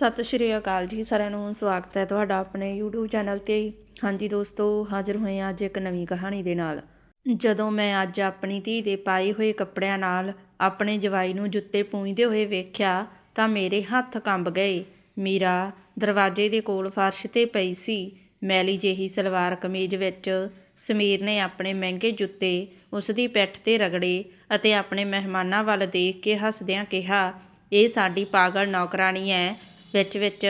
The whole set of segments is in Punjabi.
ਸਤਿ ਸ਼੍ਰੀ ਅਕਾਲ ਜੀ, ਸਾਰਿਆਂ ਨੂੰ ਸਵਾਗਤ ਹੈ ਤੁਹਾਡਾ ਆਪਣੇ YouTube ਚੈਨਲ ਤੇ। ਹਾਂਜੀ ਦੋਸਤੋ, ਹਾਜ਼ਰ ਹੋਏ ਹਾਂ ਅੱਜ ਇੱਕ ਨਵੀਂ ਕਹਾਣੀ ਦੇ ਨਾਲ। ਜਦੋਂ ਮੈਂ ਅੱਜ ਆਪਣੀ ਧੀ ਦੇ ਪਾਏ ਹੋਏ ਕੱਪੜਿਆਂ ਨਾਲ ਆਪਣੇ ਜਵਾਈ ਨੂੰ ਜੁੱਤੇ ਪੂੰਝਦੇ ਹੋਏ ਵੇਖਿਆ ਤਾਂ ਮੇਰੇ ਹੱਥ ਕੰਬ ਗਏ। ਮੀਰਾ ਦਰਵਾਜ਼ੇ ਦੇ ਕੋਲ ਫਰਸ਼ ਤੇ ਪਈ ਸੀ। ਮੈਲੀ ਜਿਹੀ ਸਲਵਾਰ ਕਮੀਜ਼ ਵਿੱਚ ਸਮੀਰ ਨੇ ਆਪਣੇ ਮਹਿੰਗੇ ਜੁੱਤੇ ਉਸ ਦੀ ਪਿੱਠ ਤੇ ਰਗੜੇ ਅਤੇ ਆਪਣੇ ਮਹਿਮਾਨਾਂ ਵੱਲ ਦੇਖ ਕੇ ਹੱਸਦਿਆਂ ਕਿਹਾ, ਇਹ ਸਾਡੀ ਪਾਗਲ ਨੌਕਰਾਨੀ ਹੈ ਵਿੱਚ ਵਿੱਚ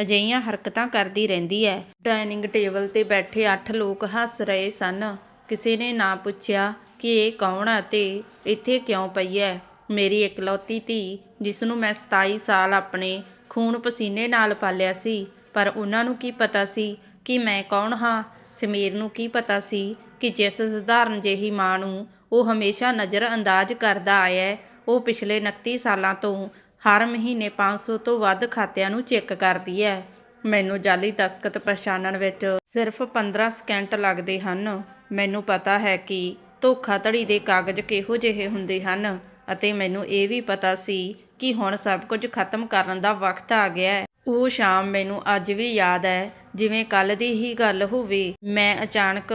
ਅਜਿਹੀਆਂ ਹਰਕਤਾਂ ਕਰਦੀ ਰਹਿੰਦੀ ਹੈ। ਡਾਈਨਿੰਗ ਟੇਬਲ ਤੇ ਬੈਠੇ 8 ਲੋਕ ਹੱਸ ਰਹੇ ਸਨ। ਕਿਸੇ ਨੇ ਨਾ ਪੁੱਛਿਆ ਕਿ ਇਹ ਕੌਣ ਹੈ ਤੇ ਇੱਥੇ ਕਿਉਂ ਪਈ ਹੈ? ਮੇਰੀ ਇਕਲੌਤੀ ਧੀ ਜਿਸ ਨੂੰ ਮੈਂ 27 ਸਾਲ ਆਪਣੇ ਖੂਨ ਪਸੀਨੇ ਨਾਲ ਪਾਲਿਆ ਸੀ, ਪਰ ਉਹਨਾਂ ਨੂੰ ਕੀ ਪਤਾ ਸੀ ਕਿ ਮੈਂ ਕੌਣ ਹਾਂ? ਸਮੀਰ ਨੂੰ ਕੀ ਪਤਾ ਸੀ ਕਿ ਜਿਸ ਸਧਾਰਨ ਜਿਹੀ ਮਾਂ ਨੂੰ ਉਹ ਹਮੇਸ਼ਾ ਨਜ਼ਰ ਅੰਦਾਜ਼ ਕਰਦਾ ਆਇਆ ਉਹ ਪਿਛਲੇ 29 ਸਾਲਾਂ ਤੋਂ ਹਰ ਮਹੀਨੇ 500 ਤੋਂ ਵੱਧ ਖਾਤਿਆਂ ਨੂੰ ਚੈੱਕ ਕਰਦੀ ਹੈ ਮੈਨੂੰ ਜਾਲੀ ਦਸਕਤ ਪਛਾਣਨ ਵਿੱਚ ਸਿਰਫ 15 ਸਕਿੰਟ ਲੱਗਦੇ ਹਨ। ਮੈਨੂੰ ਪਤਾ ਹੈ ਕਿ ਧੋਖਾਧੜੀ ਦੇ ਕਾਗਜ਼ ਕਿਹੋ ਜਿਹੇ ਹੁੰਦੇ ਹਨ ਅਤੇ ਮੈਨੂੰ ਇਹ ਵੀ ਪਤਾ ਸੀ ਕਿ ਹੁਣ ਸਭ ਕੁਝ ਖਤਮ ਕਰਨ ਦਾ ਵਕਤ ਆ ਗਿਆ ਹੈ ਉਹ ਸ਼ਾਮ ਮੈਨੂੰ ਅੱਜ ਵੀ ਯਾਦ ਹੈ ਜਿਵੇਂ ਕੱਲ ਦੀ ਹੀ ਗੱਲ ਹੋਵੇ, ਮੈਂ ਅਚਾਨਕ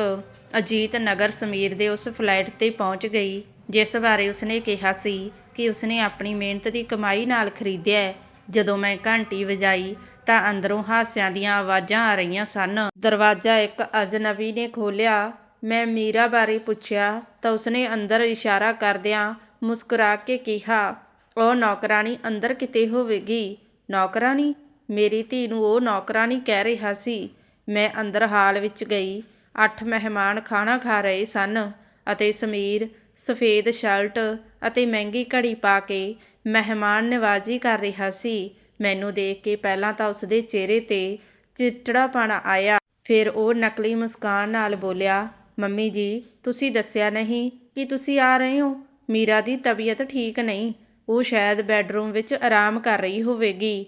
ਅਜੀਤ ਨਗਰ ਸਮੀਰ ਦੇ ਉਸ ਫਲੈਟ ਤੇ ਪਹੁੰਚ ਗਈ, ਜਿਸ ਬਾਰੇ ਉਸਨੇ ਕਿਹਾ ਸੀ ਕਿ ਉਸਨੇ ਆਪਣੀ ਮਿਹਨਤ ਦੀ ਕਮਾਈ ਨਾਲ ਖਰੀਦਿਆ ਹੈ। ਜਦੋਂ ਮੈਂ ਘੰਟੀ ਵਜਾਈ ਤਾਂ ਅੰਦਰੋਂ ਹਾਸਿਆਂ ਦੀਆਂ ਆਵਾਜ਼ਾਂ ਆ ਰਹੀਆਂ ਸਨ। ਦਰਵਾਜ਼ਾ ਇੱਕ ਅਜਨਬੀ ਨੇ ਖੋਲ੍ਹਿਆ। ਮੈਂ ਮੀਰਾ ਬਾਰੇ ਪੁੱਛਿਆ ਤਾਂ ਉਸਨੇ ਅੰਦਰ ਇਸ਼ਾਰਾ ਕਰਦਿਆਂ ਮੁਸਕਰਾ ਕੇ ਕਿਹਾ, ਉਹ ਨੌਕਰਾਨੀ ਅੰਦਰ ਕਿਤੇ ਹੋਵੇਗੀ? ਨੌਕਰਾਨੀ ਮੇਰੀ ਧੀ ਨੂੰ ਉਹ ਨੌਕਰਾਨੀ ਕਹਿ ਰਿਹਾ ਸੀ। ਮੈਂ ਅੰਦਰ ਹਾਲ ਵਿੱਚ ਗਈ। ਅੱਠ ਮਹਿਮਾਨ ਖਾਣਾ ਖਾ ਰਹੇ ਸਨ ਅਤੇ ਸਮੀਰ ਸਫੇਦ ਸ਼ਰਟ ਅਤੇ ਮਹਿੰਗੀ ਘੜੀ ਪਾ ਕੇ ਮਹਿਮਾਨ ਨਿਵਾਜ਼ੀ ਕਰ ਰਿਹਾ ਸੀ। ਮੈਨੂੰ ਦੇਖ ਕੇ ਪਹਿਲਾਂ ਤਾਂ ਉਸਦੇ ਚਿਹਰੇ ਤੇ ਚਿੜਚਿੜਾਪਣ ਆਇਆ। ਫਿਰ ਉਹ ਨਕਲੀ ਮੁਸਕਾਨ ਨਾਲ ਬੋਲਿਆ, ਮੰਮੀ ਜੀ, ਤੁਸੀਂ ਦੱਸਿਆ ਨਹੀਂ ਕਿ ਤੁਸੀਂ ਆ ਰਹੇ ਹੋ। ਮੀਰਾ ਦੀ ਤਬੀਅਤ ਠੀਕ ਨਹੀਂ। ਉਹ ਸ਼ਾਇਦ ਬੈੱਡਰੂਮ ਵਿੱਚ ਆਰਾਮ ਕਰ ਰਹੀ ਹੋਵੇਗੀ।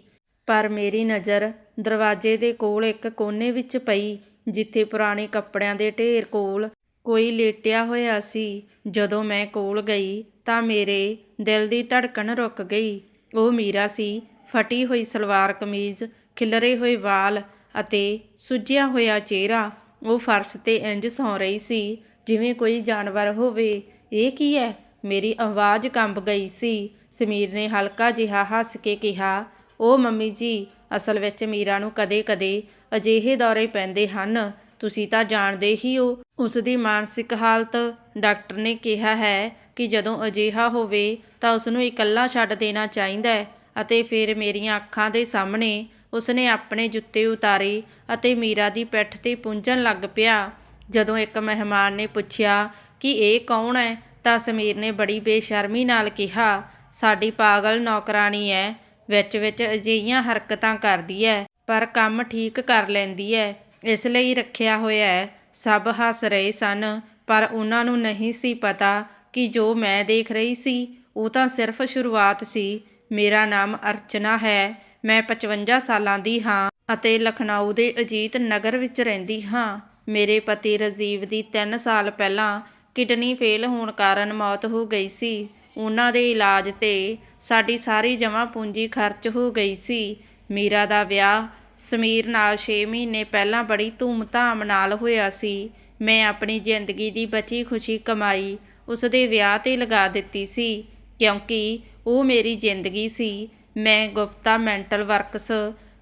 ਪਰ ਮੇਰੀ ਨਜ਼ਰ ਦਰਵਾਜ਼ੇ ਦੇ ਕੋਲ ਇੱਕ ਕੋਨੇ ਵਿੱਚ ਪਈ, ਜਿੱਥੇ ਪੁਰਾਣੇ ਕੱਪੜਿਆਂ ਦੇ ਢੇਰ ਕੋਲ ਕੋਈ ਲੇਟਿਆ ਹੋਇਆ ਸੀ। ਜਦੋਂ ਮੈਂ ਕੋਲ ਗਈ ਤਾਂ ਮੇਰੇ ਦਿਲ ਦੀ ਧੜਕਣ ਰੁਕ ਗਈ। ਉਹ ਮੀਰਾ ਸੀ। ਫਟੀ ਹੋਈ ਸਲਵਾਰ ਕਮੀਜ਼, ਖਿਲਰੇ ਹੋਏ ਵਾਲ ਅਤੇ ਸੁੱਜਿਆ ਹੋਇਆ ਚਿਹਰਾ। ਉਹ ਫਰਸ਼ ਤੇ ਇੰਜ ਸੌਂ ਰਹੀ ਸੀ, ਜਿਵੇਂ ਕੋਈ ਜਾਨਵਰ ਹੋਵੇ। ਇਹ ਕੀ ਹੈ ਮੇਰੀ ਆਵਾਜ਼ ਕੰਬ ਗਈ ਸੀ। ਸਮੀਰ ਨੇ ਹਲਕਾ ਜਿਹਾ ਹੱਸ ਕੇ ਕਿਹਾ ਉਹ ਮੰਮੀ ਜੀ, ਅਸਲ ਵਿੱਚ ਮੀਰਾ ਨੂੰ ਕਦੇ-ਕਦੇ ਅਜਿਹੇ ਦੌਰੇ ਪੈਂਦੇ ਹਨ। ਤੁਸੀਂ ਤਾਂ ਜਾਣਦੇ ਹੀ ਹੋ, ਉਸ ਦੀ ਮਾਨਸਿਕ ਹਾਲਤ, ਡਾਕਟਰ ਨੇ ਕਿਹਾ ਹੈ ਕਿ ਜਦੋਂ ਅਜਿਹਾ ਹੋਵੇ ਤਾਂ ਉਸ ਨੂੰ ਇਕੱਲਾ ਛੱਡ ਦੇਣਾ ਚਾਹੀਦਾ ਹੈ ਅਤੇ ਫਿਰ ਮੇਰੀਆਂ ਅੱਖਾਂ ਦੇ ਸਾਹਮਣੇ ਉਸਨੇ ਆਪਣੇ ਜੁੱਤੇ ਉਤਾਰੇ ਅਤੇ ਮੀਰਾ ਦੀ ਪਿੱਠ ਤੇ ਪੁੰਝਣ ਲੱਗ ਪਿਆ। ਜਦੋਂ ਇੱਕ ਮਹਿਮਾਨ ਨੇ ਪੁੱਛਿਆ ਕਿ ਇਹ ਕੌਣ ਹੈ, ਤਾਂ ਸਮੀਰ ਨੇ ਬੜੀ ਬੇਸ਼ਰਮੀ ਨਾਲ ਕਿਹਾ, ਸਾਡੀ ਪਾਗਲ ਨੌਕਰਾਨੀ ਹੈ, ਵਿੱਚ ਵਿੱਚ ਅਜਿਹੀਆਂ ਹਰਕਤਾਂ ਕਰਦੀ ਹੈ, ਪਰ ਕੰਮ ਠੀਕ ਕਰ ਲੈਂਦੀ ਹੈ। ਇਸ ਲਈ ਰੱਖਿਆ ਹੋਇਆ ਹੈ। ਸਭ ਹੱਸ ਰਹੇ ਸਨ, ਪਰ ਉਹਨਾਂ ਨੂੰ ਨਹੀਂ ਸੀ ਪਤਾ ਕਿ ਜੋ ਮੈਂ ਦੇਖ ਰਹੀ ਸੀ, ਉਹ ਤਾਂ ਸਿਰਫ ਸ਼ੁਰੂਆਤ ਸੀ। ਮੇਰਾ ਨਾਮ ਅਰਚਨਾ ਹੈ। ਮੈਂ 55 ਸਾਲਾਂ ਦੀ ਹਾਂ ਅਤੇ ਲਖਨਊ ਦੇ ਅਜੀਤ ਨਗਰ ਵਿੱਚ ਰਹਿੰਦੀ ਹਾਂ। ਮੇਰੇ ਪਤੀ ਰਜੀਵ ਦੀ 3 ਸਾਲ ਪਹਿਲਾਂ ਕਿਡਨੀ ਫੇਲ ਹੋਣ ਕਾਰਨ ਮੌਤ ਹੋ ਗਈ ਸੀ। ਉਹਨਾਂ ਦੇ ਇਲਾਜ ਤੇ ਸਾਡੀ ਸਾਰੀ ਜਮ੍ਹਾਂ ਪੂੰਜੀ ਖਰਚ ਹੋ ਗਈ ਸੀ। ਮੀਰਾ ਦਾ ਵਿਆਹ ਸਮੀਰ ਨਾਲ 6 ਮਹੀਨੇ ਪਹਿਲਾਂ ਬੜੀ ਧੂਮ-ਧਾਮ ਨਾਲ ਹੋਇਆ ਸੀ। ਮੈਂ ਆਪਣੀ ਜ਼ਿੰਦਗੀ ਦੀ ਬਚੀ ਖੁਸ਼ੀ ਕਮਾਈ ਉਸ ਦੇ ਵਿਆਹ ਤੇ ਲਗਾ ਦਿੱਤੀ ਸੀ, ਕਿਉਂਕਿ ਉਹ ਮੇਰੀ ਜ਼ਿੰਦਗੀ ਸੀ। ਮੈਂ ਗੁਪਤਾ ਮੈਂਟਲ ਵਰਕਸ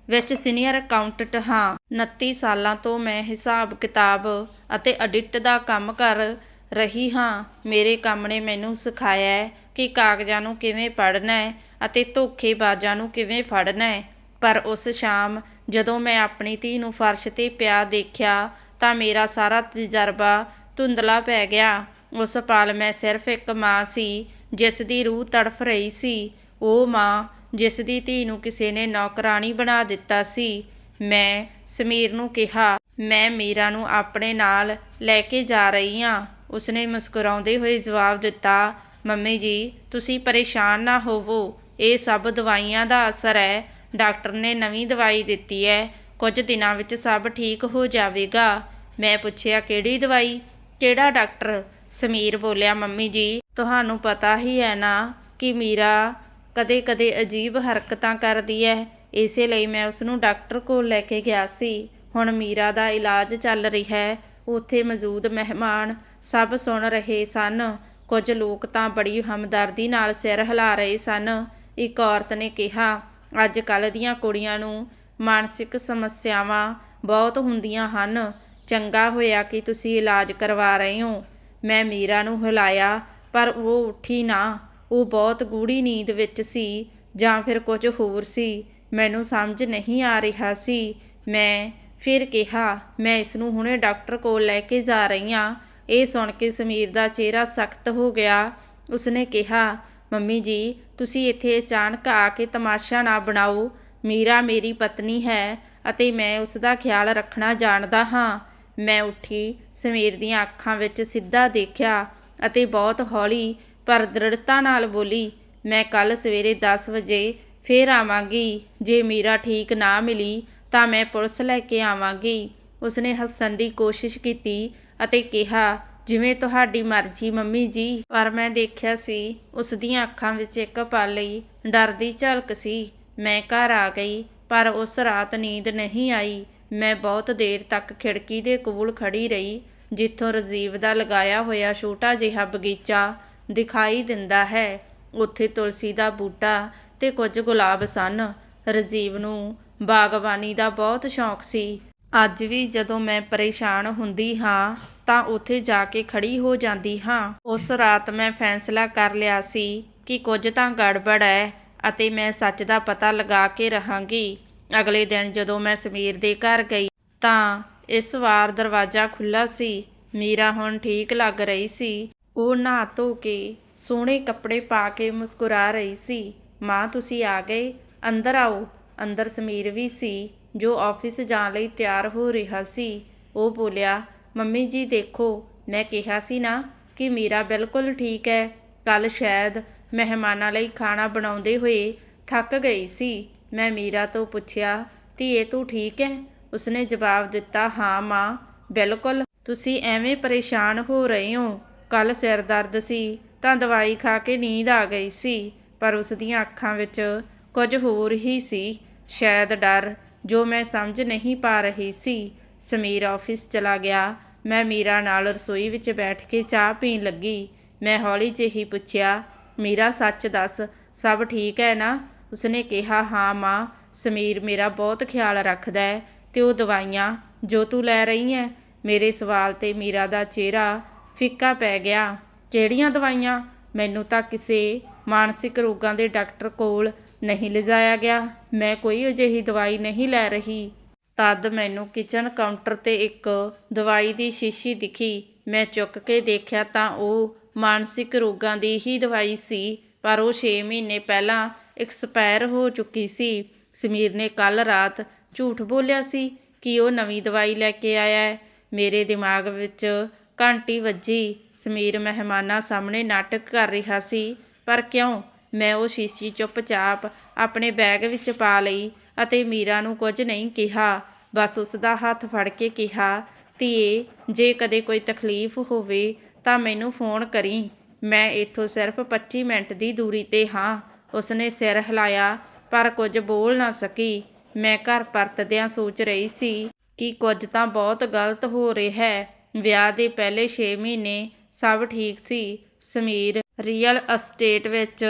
ਵਿੱਚ ਸੀਨੀਅਰ ਅਕਾਊਂਟੈਂਟ ਹਾਂ। 29 ਸਾਲਾਂ ਤੋਂ ਮੈਂ ਹਿਸਾਬ ਕਿਤਾਬ ਅਤੇ ਆਡਿਟ ਦਾ ਕੰਮ ਕਰ ਰਹੀ ਹਾਂ। ਮੇਰੇ ਕੰਮ ਨੇ ਮੈਨੂੰ ਸਿਖਾਇਆ ਹੈ ਕਿ ਕਾਗਜ਼ਾਂ ਨੂੰ ਕਿਵੇਂ ਪੜ੍ਹਨਾ ਹੈ ਅਤੇ ਧੋਖੇਬਾਜ਼ਾਂ ਨੂੰ ਕਿਵੇਂ ਫੜਨਾ ਹੈ। ਪਰ ਉਸ ਸ਼ਾਮ ਜਦੋਂ ਮੈਂ ਆਪਣੀ ਧੀ ਨੂੰ ਫਰਸ਼ ਤੇ ਪਿਆ ਦੇਖਿਆ ਤਾਂ ਮੇਰਾ ਸਾਰਾ ਤਜਰਬਾ ਧੁੰਦਲਾ ਪੈ ਗਿਆ। ਉਸ ਪਲ ਮੈਂ ਸਿਰਫ ਇੱਕ ਮਾਂ ਸੀ, ਜਿਸ ਦੀ ਰੂਹ ਤੜਫ ਰਹੀ ਸੀ। ਉਹ ਮਾਂ, ਜਿਸ ਦੀ ਧੀ ਨੂੰ ਕਿਸੇ ਨੇ ਨੌਕਰਾਨੀ ਬਣਾ ਦਿੱਤਾ ਸੀ। ਮੈਂ ਸਮੀਰ ਨੂੰ ਕਿਹਾ, ਮੈਂ ਮੀਰਾ ਨੂੰ ਆਪਣੇ ਨਾਲ ਲੈ ਕੇ ਜਾ ਰਹੀ ਹਾਂ ਉਸਨੇ ਮੁਸਕਰਾਉਂਦੇ ਹੋਏ ਜਵਾਬ ਦਿੱਤਾ, ਮੰਮੀ ਜੀ, ਤੁਸੀਂ ਪਰੇਸ਼ਾਨ ਨਾ ਹੋਵੋ। ਇਹ ਸਭ ਦਵਾਈਆਂ ਦਾ ਅਸਰ ਹੈ। ਡਾਕਟਰ ਨੇ ਨਵੀਂ ਦਵਾਈ ਦਿੱਤੀ ਹੈ ਕੁਝ ਦਿਨਾਂ ਵਿੱਚ ਸਭ ਠੀਕ ਹੋ ਜਾਵੇਗਾ। ਮੈਂ ਪੁੱਛਿਆ, ਕਿਹੜੀ ਦਵਾਈ? ਕਿਹੜਾ ਡਾਕਟਰ? ਸਮੀਰ ਬੋਲਿਆ, ਮੰਮੀ ਜੀ, ਤੁਹਾਨੂੰ ਪਤਾ ਹੀ ਹੈ ਨਾ ਕਿ ਮੀਰਾ ਕਦੇ-ਕਦੇ ਅਜੀਬ ਹਰਕਤਾਂ ਕਰਦੀ ਹੈ ਇਸੇ ਲਈ ਮੈਂ ਉਸ ਨੂੰ ਡਾਕਟਰ ਕੋਲ ਲੈ ਕੇ ਗਿਆ ਸੀ। ਹੁਣ ਮੀਰਾ ਦਾ ਇਲਾਜ ਚੱਲ ਰਿਹਾ ਹੈ ਉੱਥੇ ਮੌਜੂਦ ਮਹਿਮਾਨ ਸਭ ਸੁਣ ਰਹੇ ਸਨ। ਕੁਝ ਲੋਕ ਤਾਂ ਬੜੀ ਹਮਦਰਦੀ ਨਾਲ ਸਿਰ ਹਿਲਾ ਰਹੇ ਸਨ। ਇੱਕ ਔਰਤ ਨੇ ਕਿਹਾ ਅੱਜ ਕੱਲ੍ਹ ਦੀਆਂ ਕੁੜੀਆਂ ਨੂੰ ਮਾਨਸਿਕ ਸਮੱਸਿਆਵਾਂ ਬਹੁਤ ਹੁੰਦੀਆਂ ਹਨ। ਚੰਗਾ ਹੋਇਆ ਕਿ ਤੁਸੀਂ ਇਲਾਜ ਕਰਵਾ ਰਹੇ ਹੋ। ਮੈਂ ਮੀਰਾ ਨੂੰ ਹਿਲਾਇਆ, ਪਰ ਉਹ ਉੱਠੀ ਨਾ। ਉਹ ਬਹੁਤ ਗੂੜੀ ਨੀਂਦ ਵਿੱਚ ਸੀ ਜਾਂ ਫਿਰ ਕੁਝ ਹੋਰ ਸੀ। ਮੈਨੂੰ ਸਮਝ ਨਹੀਂ ਆ ਰਿਹਾ ਸੀ। ਮੈਂ ਫਿਰ ਕਿਹਾ, ਮੈਂ ਇਸ ਨੂੰ ਹੁਣੇ ਡਾਕਟਰ ਕੋਲ ਲੈ ਕੇ ਜਾ ਰਹੀ ਹਾਂ। ਇਹ ਸੁਣ ਕੇ ਸਮੀਰ ਦਾ ਚਿਹਰਾ ਸਖਤ ਹੋ ਗਿਆ। ਉਸਨੇ ਕਿਹਾ ਮੰਮੀ ਜੀ, ਤੁਸੀਂ ਇੱਥੇ ਅਚਾਨਕ ਆ ਕੇ ਤਮਾਸ਼ਾ ਨਾ ਬਣਾਓ। ਮੀਰਾ ਮੇਰੀ ਪਤਨੀ ਹੈ ਅਤੇ ਮੈਂ ਉਸ ਦਾ ਖਿਆਲ ਰੱਖਣਾ ਜਾਣਦਾ ਹਾਂ। ਮੈਂ ਉੱਠੀ, ਸਮੀਰ ਦੀਆਂ ਅੱਖਾਂ ਵਿੱਚ ਸਿੱਧਾ ਦੇਖਿਆ ਅਤੇ ਬਹੁਤ ਹੌਲੀ ਪਰ ਦ੍ਰਿੜਤਾ ਨਾਲ ਬੋਲੀ, ਮੈਂ ਕੱਲ ਸਵੇਰੇ 10 ਵਜੇ ਫੇਰ ਆਵਾਂਗੀ। ਜੇ ਮੀਰਾ ਠੀਕ ਨਾ ਮਿਲੀ ਤਾਂ ਮੈਂ ਪੁਲਿਸ ਲੈ ਕੇ ਆਵਾਂਗੀ। ਉਸਨੇ ਹੱਸਣ ਦੀ ਕੋਸ਼ਿਸ਼ ਕੀਤੀ ਅਤੇ ਕਿਹਾ ਜਿਵੇਂ ਤੁਹਾਡੀ ਮਰਜ਼ੀ, ਮੰਮੀ ਜੀ। ਪਰ ਮੈਂ ਦੇਖਿਆ ਸੀ ਉਸ ਦੀਆਂ ਅੱਖਾਂ ਵਿੱਚ ਇੱਕ ਪਲ ਲਈ ਡਰ ਦੀ ਝਲਕ ਸੀ। ਮੈਂ ਘਰ ਆ ਗਈ, ਪਰ ਉਸ ਰਾਤ ਨੀਂਦ ਨਹੀਂ ਆਈ। ਮੈਂ ਬਹੁਤ ਦੇਰ ਤੱਕ ਖਿੜਕੀ ਦੇ ਕੋਲ ਖੜੀ ਰਹੀ, ਜਿੱਥੋਂ ਰਜੀਵ ਦਾ ਲਗਾਇਆ ਹੋਇਆ ਛੋਟਾ ਜਿਹਾ ਬਗੀਚਾ ਦਿਖਾਈ ਦਿੰਦਾ ਹੈ। ਉੱਥੇ ਤੁਲਸੀ ਦਾ ਬੂਟਾ ਤੇ ਕੁਝ ਗੁਲਾਬ ਸਨ। ਰਜੀਵ ਨੂੰ ਬਾਗਬਾਨੀ ਦਾ ਬਹੁਤ ਸ਼ੌਂਕ ਸੀ। ਅੱਜ ਵੀ ਜਦੋਂ ਮੈਂ ਪਰੇਸ਼ਾਨ ਹੁੰਦੀ ਹਾਂ, ਤਾਂ ਉੱਥੇ ਜਾ ਕੇ ਖੜੀ ਹੋ ਜਾਂਦੀ ਹਾਂ। ਉਸ ਰਾਤ ਮੈਂ ਫੈਸਲਾ ਕਰ ਲਿਆ ਸੀ ਕਿ ਕੁਝ ਤਾਂ ਗੜਬੜ ਹੈ ਅਤੇ ਮੈਂ ਸੱਚ ਦਾ ਪਤਾ ਲਗਾ ਕੇ ਰਹਾਂਗੀ। ਅਗਲੇ ਦਿਨ ਜਦੋਂ ਮੈਂ ਸਮੀਰ ਦੇ ਘਰ ਗਈ, ਤਾਂ ਇਸ ਵਾਰ ਦਰਵਾਜ਼ਾ ਖੁੱਲਾ ਸੀ। ਮੀਰਾ ਹੁਣ ਠੀਕ ਲੱਗ ਰਹੀ ਸੀ। ਉਹ ਨਹਾ ਧੋ ਕੇ ਸੋਹਣੇ ਕੱਪੜੇ ਪਾ ਕੇ ਮੁਸਕਰਾ ਰਹੀ ਸੀ। ਮਾਂ, ਤੁਸੀਂ ਆ ਗਏ? ਅੰਦਰ ਆਓ। ਅੰਦਰ ਸਮੀਰ ਵੀ ਸੀ। ਜੋ ਆਫਿਸ ਜਾਣ ਲਈ ਤਿਆਰ ਹੋ ਰਿਹਾ ਸੀ, ਉਹ ਬੋਲਿਆ, ਮੰਮੀ ਜੀ ਦੇਖੋ, ਮੈਂ ਕਿਹਾ ਸੀ ਨਾ ਕਿ ਮੀਰਾ ਬਿਲਕੁਲ ਠੀਕ ਹੈ। ਕੱਲ ਸ਼ਾਇਦ ਮਹਿਮਾਨਾਂ ਲਈ ਖਾਣਾ ਬਣਾਉਂਦੇ ਹੋਏ ਥੱਕ ਗਈ ਸੀ। ਮੈਂ ਮੀਰਾ ਤੋਂ ਪੁੱਛਿਆ, ਧੀਏ, ਤੂੰ ਠੀਕ ਹੈ? ਉਸਨੇ ਜਵਾਬ ਦਿੱਤਾ, ਹਾਂ ਮਾਂ, ਬਿਲਕੁਲ। ਤੁਸੀਂ ਐਵੇਂ ਪਰੇਸ਼ਾਨ ਹੋ ਰਹੇ ਹੋ। ਕੱਲ ਸਿਰ ਦਰਦ ਸੀ, ਤਾਂ ਦਵਾਈ ਖਾ ਕੇ ਨੀਂਦ ਆ ਗਈ ਸੀ, ਪਰ ਉਸ ਦੀਆਂ ਅੱਖਾਂ ਵਿੱਚ ਕੁਝ ਹੋਰ ਹੀ ਸੀ। ਸ਼ਾਇਦ ਡਰ ਜੋ ਮੈਂ ਸਮਝ ਨਹੀਂ ਪਾ ਰਹੀ ਸੀ। ਸਮੀਰ ਆਫਿਸ ਚਲਾ ਗਿਆ। ਮੈਂ ਮੀਰਾ ਨਾਲ ਰਸੋਈ ਵਿੱਚ ਬੈਠ ਕੇ ਚਾਹ ਪੀਣ ਲੱਗੀ। ਮੈਂ ਹੌਲੀ ਜਿਹੀ ਪੁੱਛਿਆ, ਮੀਰਾ, ਸੱਚ ਦੱਸ, ਸਭ ਠੀਕ ਹੈ ਨਾ? ਉਸਨੇ ਕਿਹਾ, ਹਾਂ ਮਾਂ, ਸਮੀਰ ਮੇਰਾ ਬਹੁਤ ਖਿਆਲ ਰੱਖਦਾ ਹੈ ਤੇ ਉਹ ਦਵਾਈਆਂ ਜੋ ਤੂੰ ਲੈ ਰਹੀ ਹੈ, ਮੇਰੇ ਸਵਾਲ ਤੇ ਮੀਰਾ ਦਾ ਚਿਹਰਾ ਫਿੱਕਾ ਪੈ ਗਿਆ। ਕਿਹੜੀਆਂ ਦਵਾਈਆਂ? ਮੈਨੂੰ ਤਾਂ ਕਿਸੇ ਮਾਨਸਿਕ ਰੋਗਾਂ ਦੇ ਡਾਕਟਰ ਕੋਲ ਨਹੀਂ ਲਿਜਾਇਆ ਗਿਆ। ਮੈਂ ਕੋਈ ਅਜਿਹੀ ਦਵਾਈ ਨਹੀਂ ਲੈ ਰਹੀ। ਤਦ ਮੈਨੂੰ ਕਿਚਨ ਕਾਊਂਟਰ ਤੇ ਇੱਕ ਦਵਾਈ ਦੀ ਸ਼ੀਸ਼ੀ ਦਿਖੀ। ਮੈਂ ਚੁੱਕ ਕੇ ਦੇਖਿਆ ਤਾਂ ਉਹ ਮਾਨਸਿਕ ਰੋਗਾਂ ਦੀ ਹੀ ਦਵਾਈ ਸੀ, ਪਰ ਉਹ 6 ਮਹੀਨੇ ਪਹਿਲਾਂ ਐਕਸਪਾਇਰ ਹੋ ਚੁੱਕੀ ਸੀ। ਸਮੀਰ ਨੇ ਕੱਲ ਰਾਤ ਝੂਠ ਬੋਲਿਆ ਸੀ ਕਿ ਉਹ ਨਵੀਂ ਦਵਾਈ ਲੈ ਕੇ ਆਇਆ ਹੈ। ਮੇਰੇ ਦਿਮਾਗ ਵਿੱਚ ਘੰਟੀ ਵੱਜੀ। ਸਮੀਰ ਮਹਿਮਾਨਾਂ ਸਾਹਮਣੇ ਨਾਟਕ ਕਰ ਰਿਹਾ ਸੀ। ਪਰ ਕਿਉਂ? ਮੈਂ ਉਹ ਸ਼ੀਸ਼ੀ ਚੁੱਪਚਾਪ ਆਪਣੇ ਬੈਗ ਵਿੱਚ ਪਾ ਲਈ ਅਤੇ ਮੀਰਾ ਨੂੰ ਕੁਝ ਨਹੀਂ ਕਿਹਾ। ਬਸ ਉਸ ਦਾ ਹੱਥ ਫੜ ਕੇ ਕਿਹਾ, ਧੀਏ, ਜੇ ਕਦੇ ਕੋਈ ਤਕਲੀਫ ਹੋਵੇ ਤਾਂ ਮੈਨੂੰ ਫੋਨ ਕਰੀ। ਮੈਂ ਇੱਥੋਂ ਸਿਰਫ 25 ਮਿੰਟ ਦੀ ਦੂਰੀ ਤੇ ਹਾਂ। ਉਸਨੇ ਸਿਰ ਹਿਲਾਇਆ, ਪਰ ਕੁਝ ਬੋਲ ਨਾ ਸਕੀ। ਮੈਂ ਘਰ ਪਰਤਦਿਆਂ ਸੋਚ ਰਹੀ ਸੀ ਕਿ ਕੁਝ ਤਾਂ ਬਹੁਤ ਗਲਤ ਹੋ ਰਿਹਾ ਹੈ। ਵਿਆਹ ਦੇ ਪਹਿਲੇ 6 ਮਹੀਨੇ ਸਭ ਠੀਕ ਸੀ। ਸਮੀਰ ਰੀਅਲ ਅਸਟੇਟ ਵਿੱਚ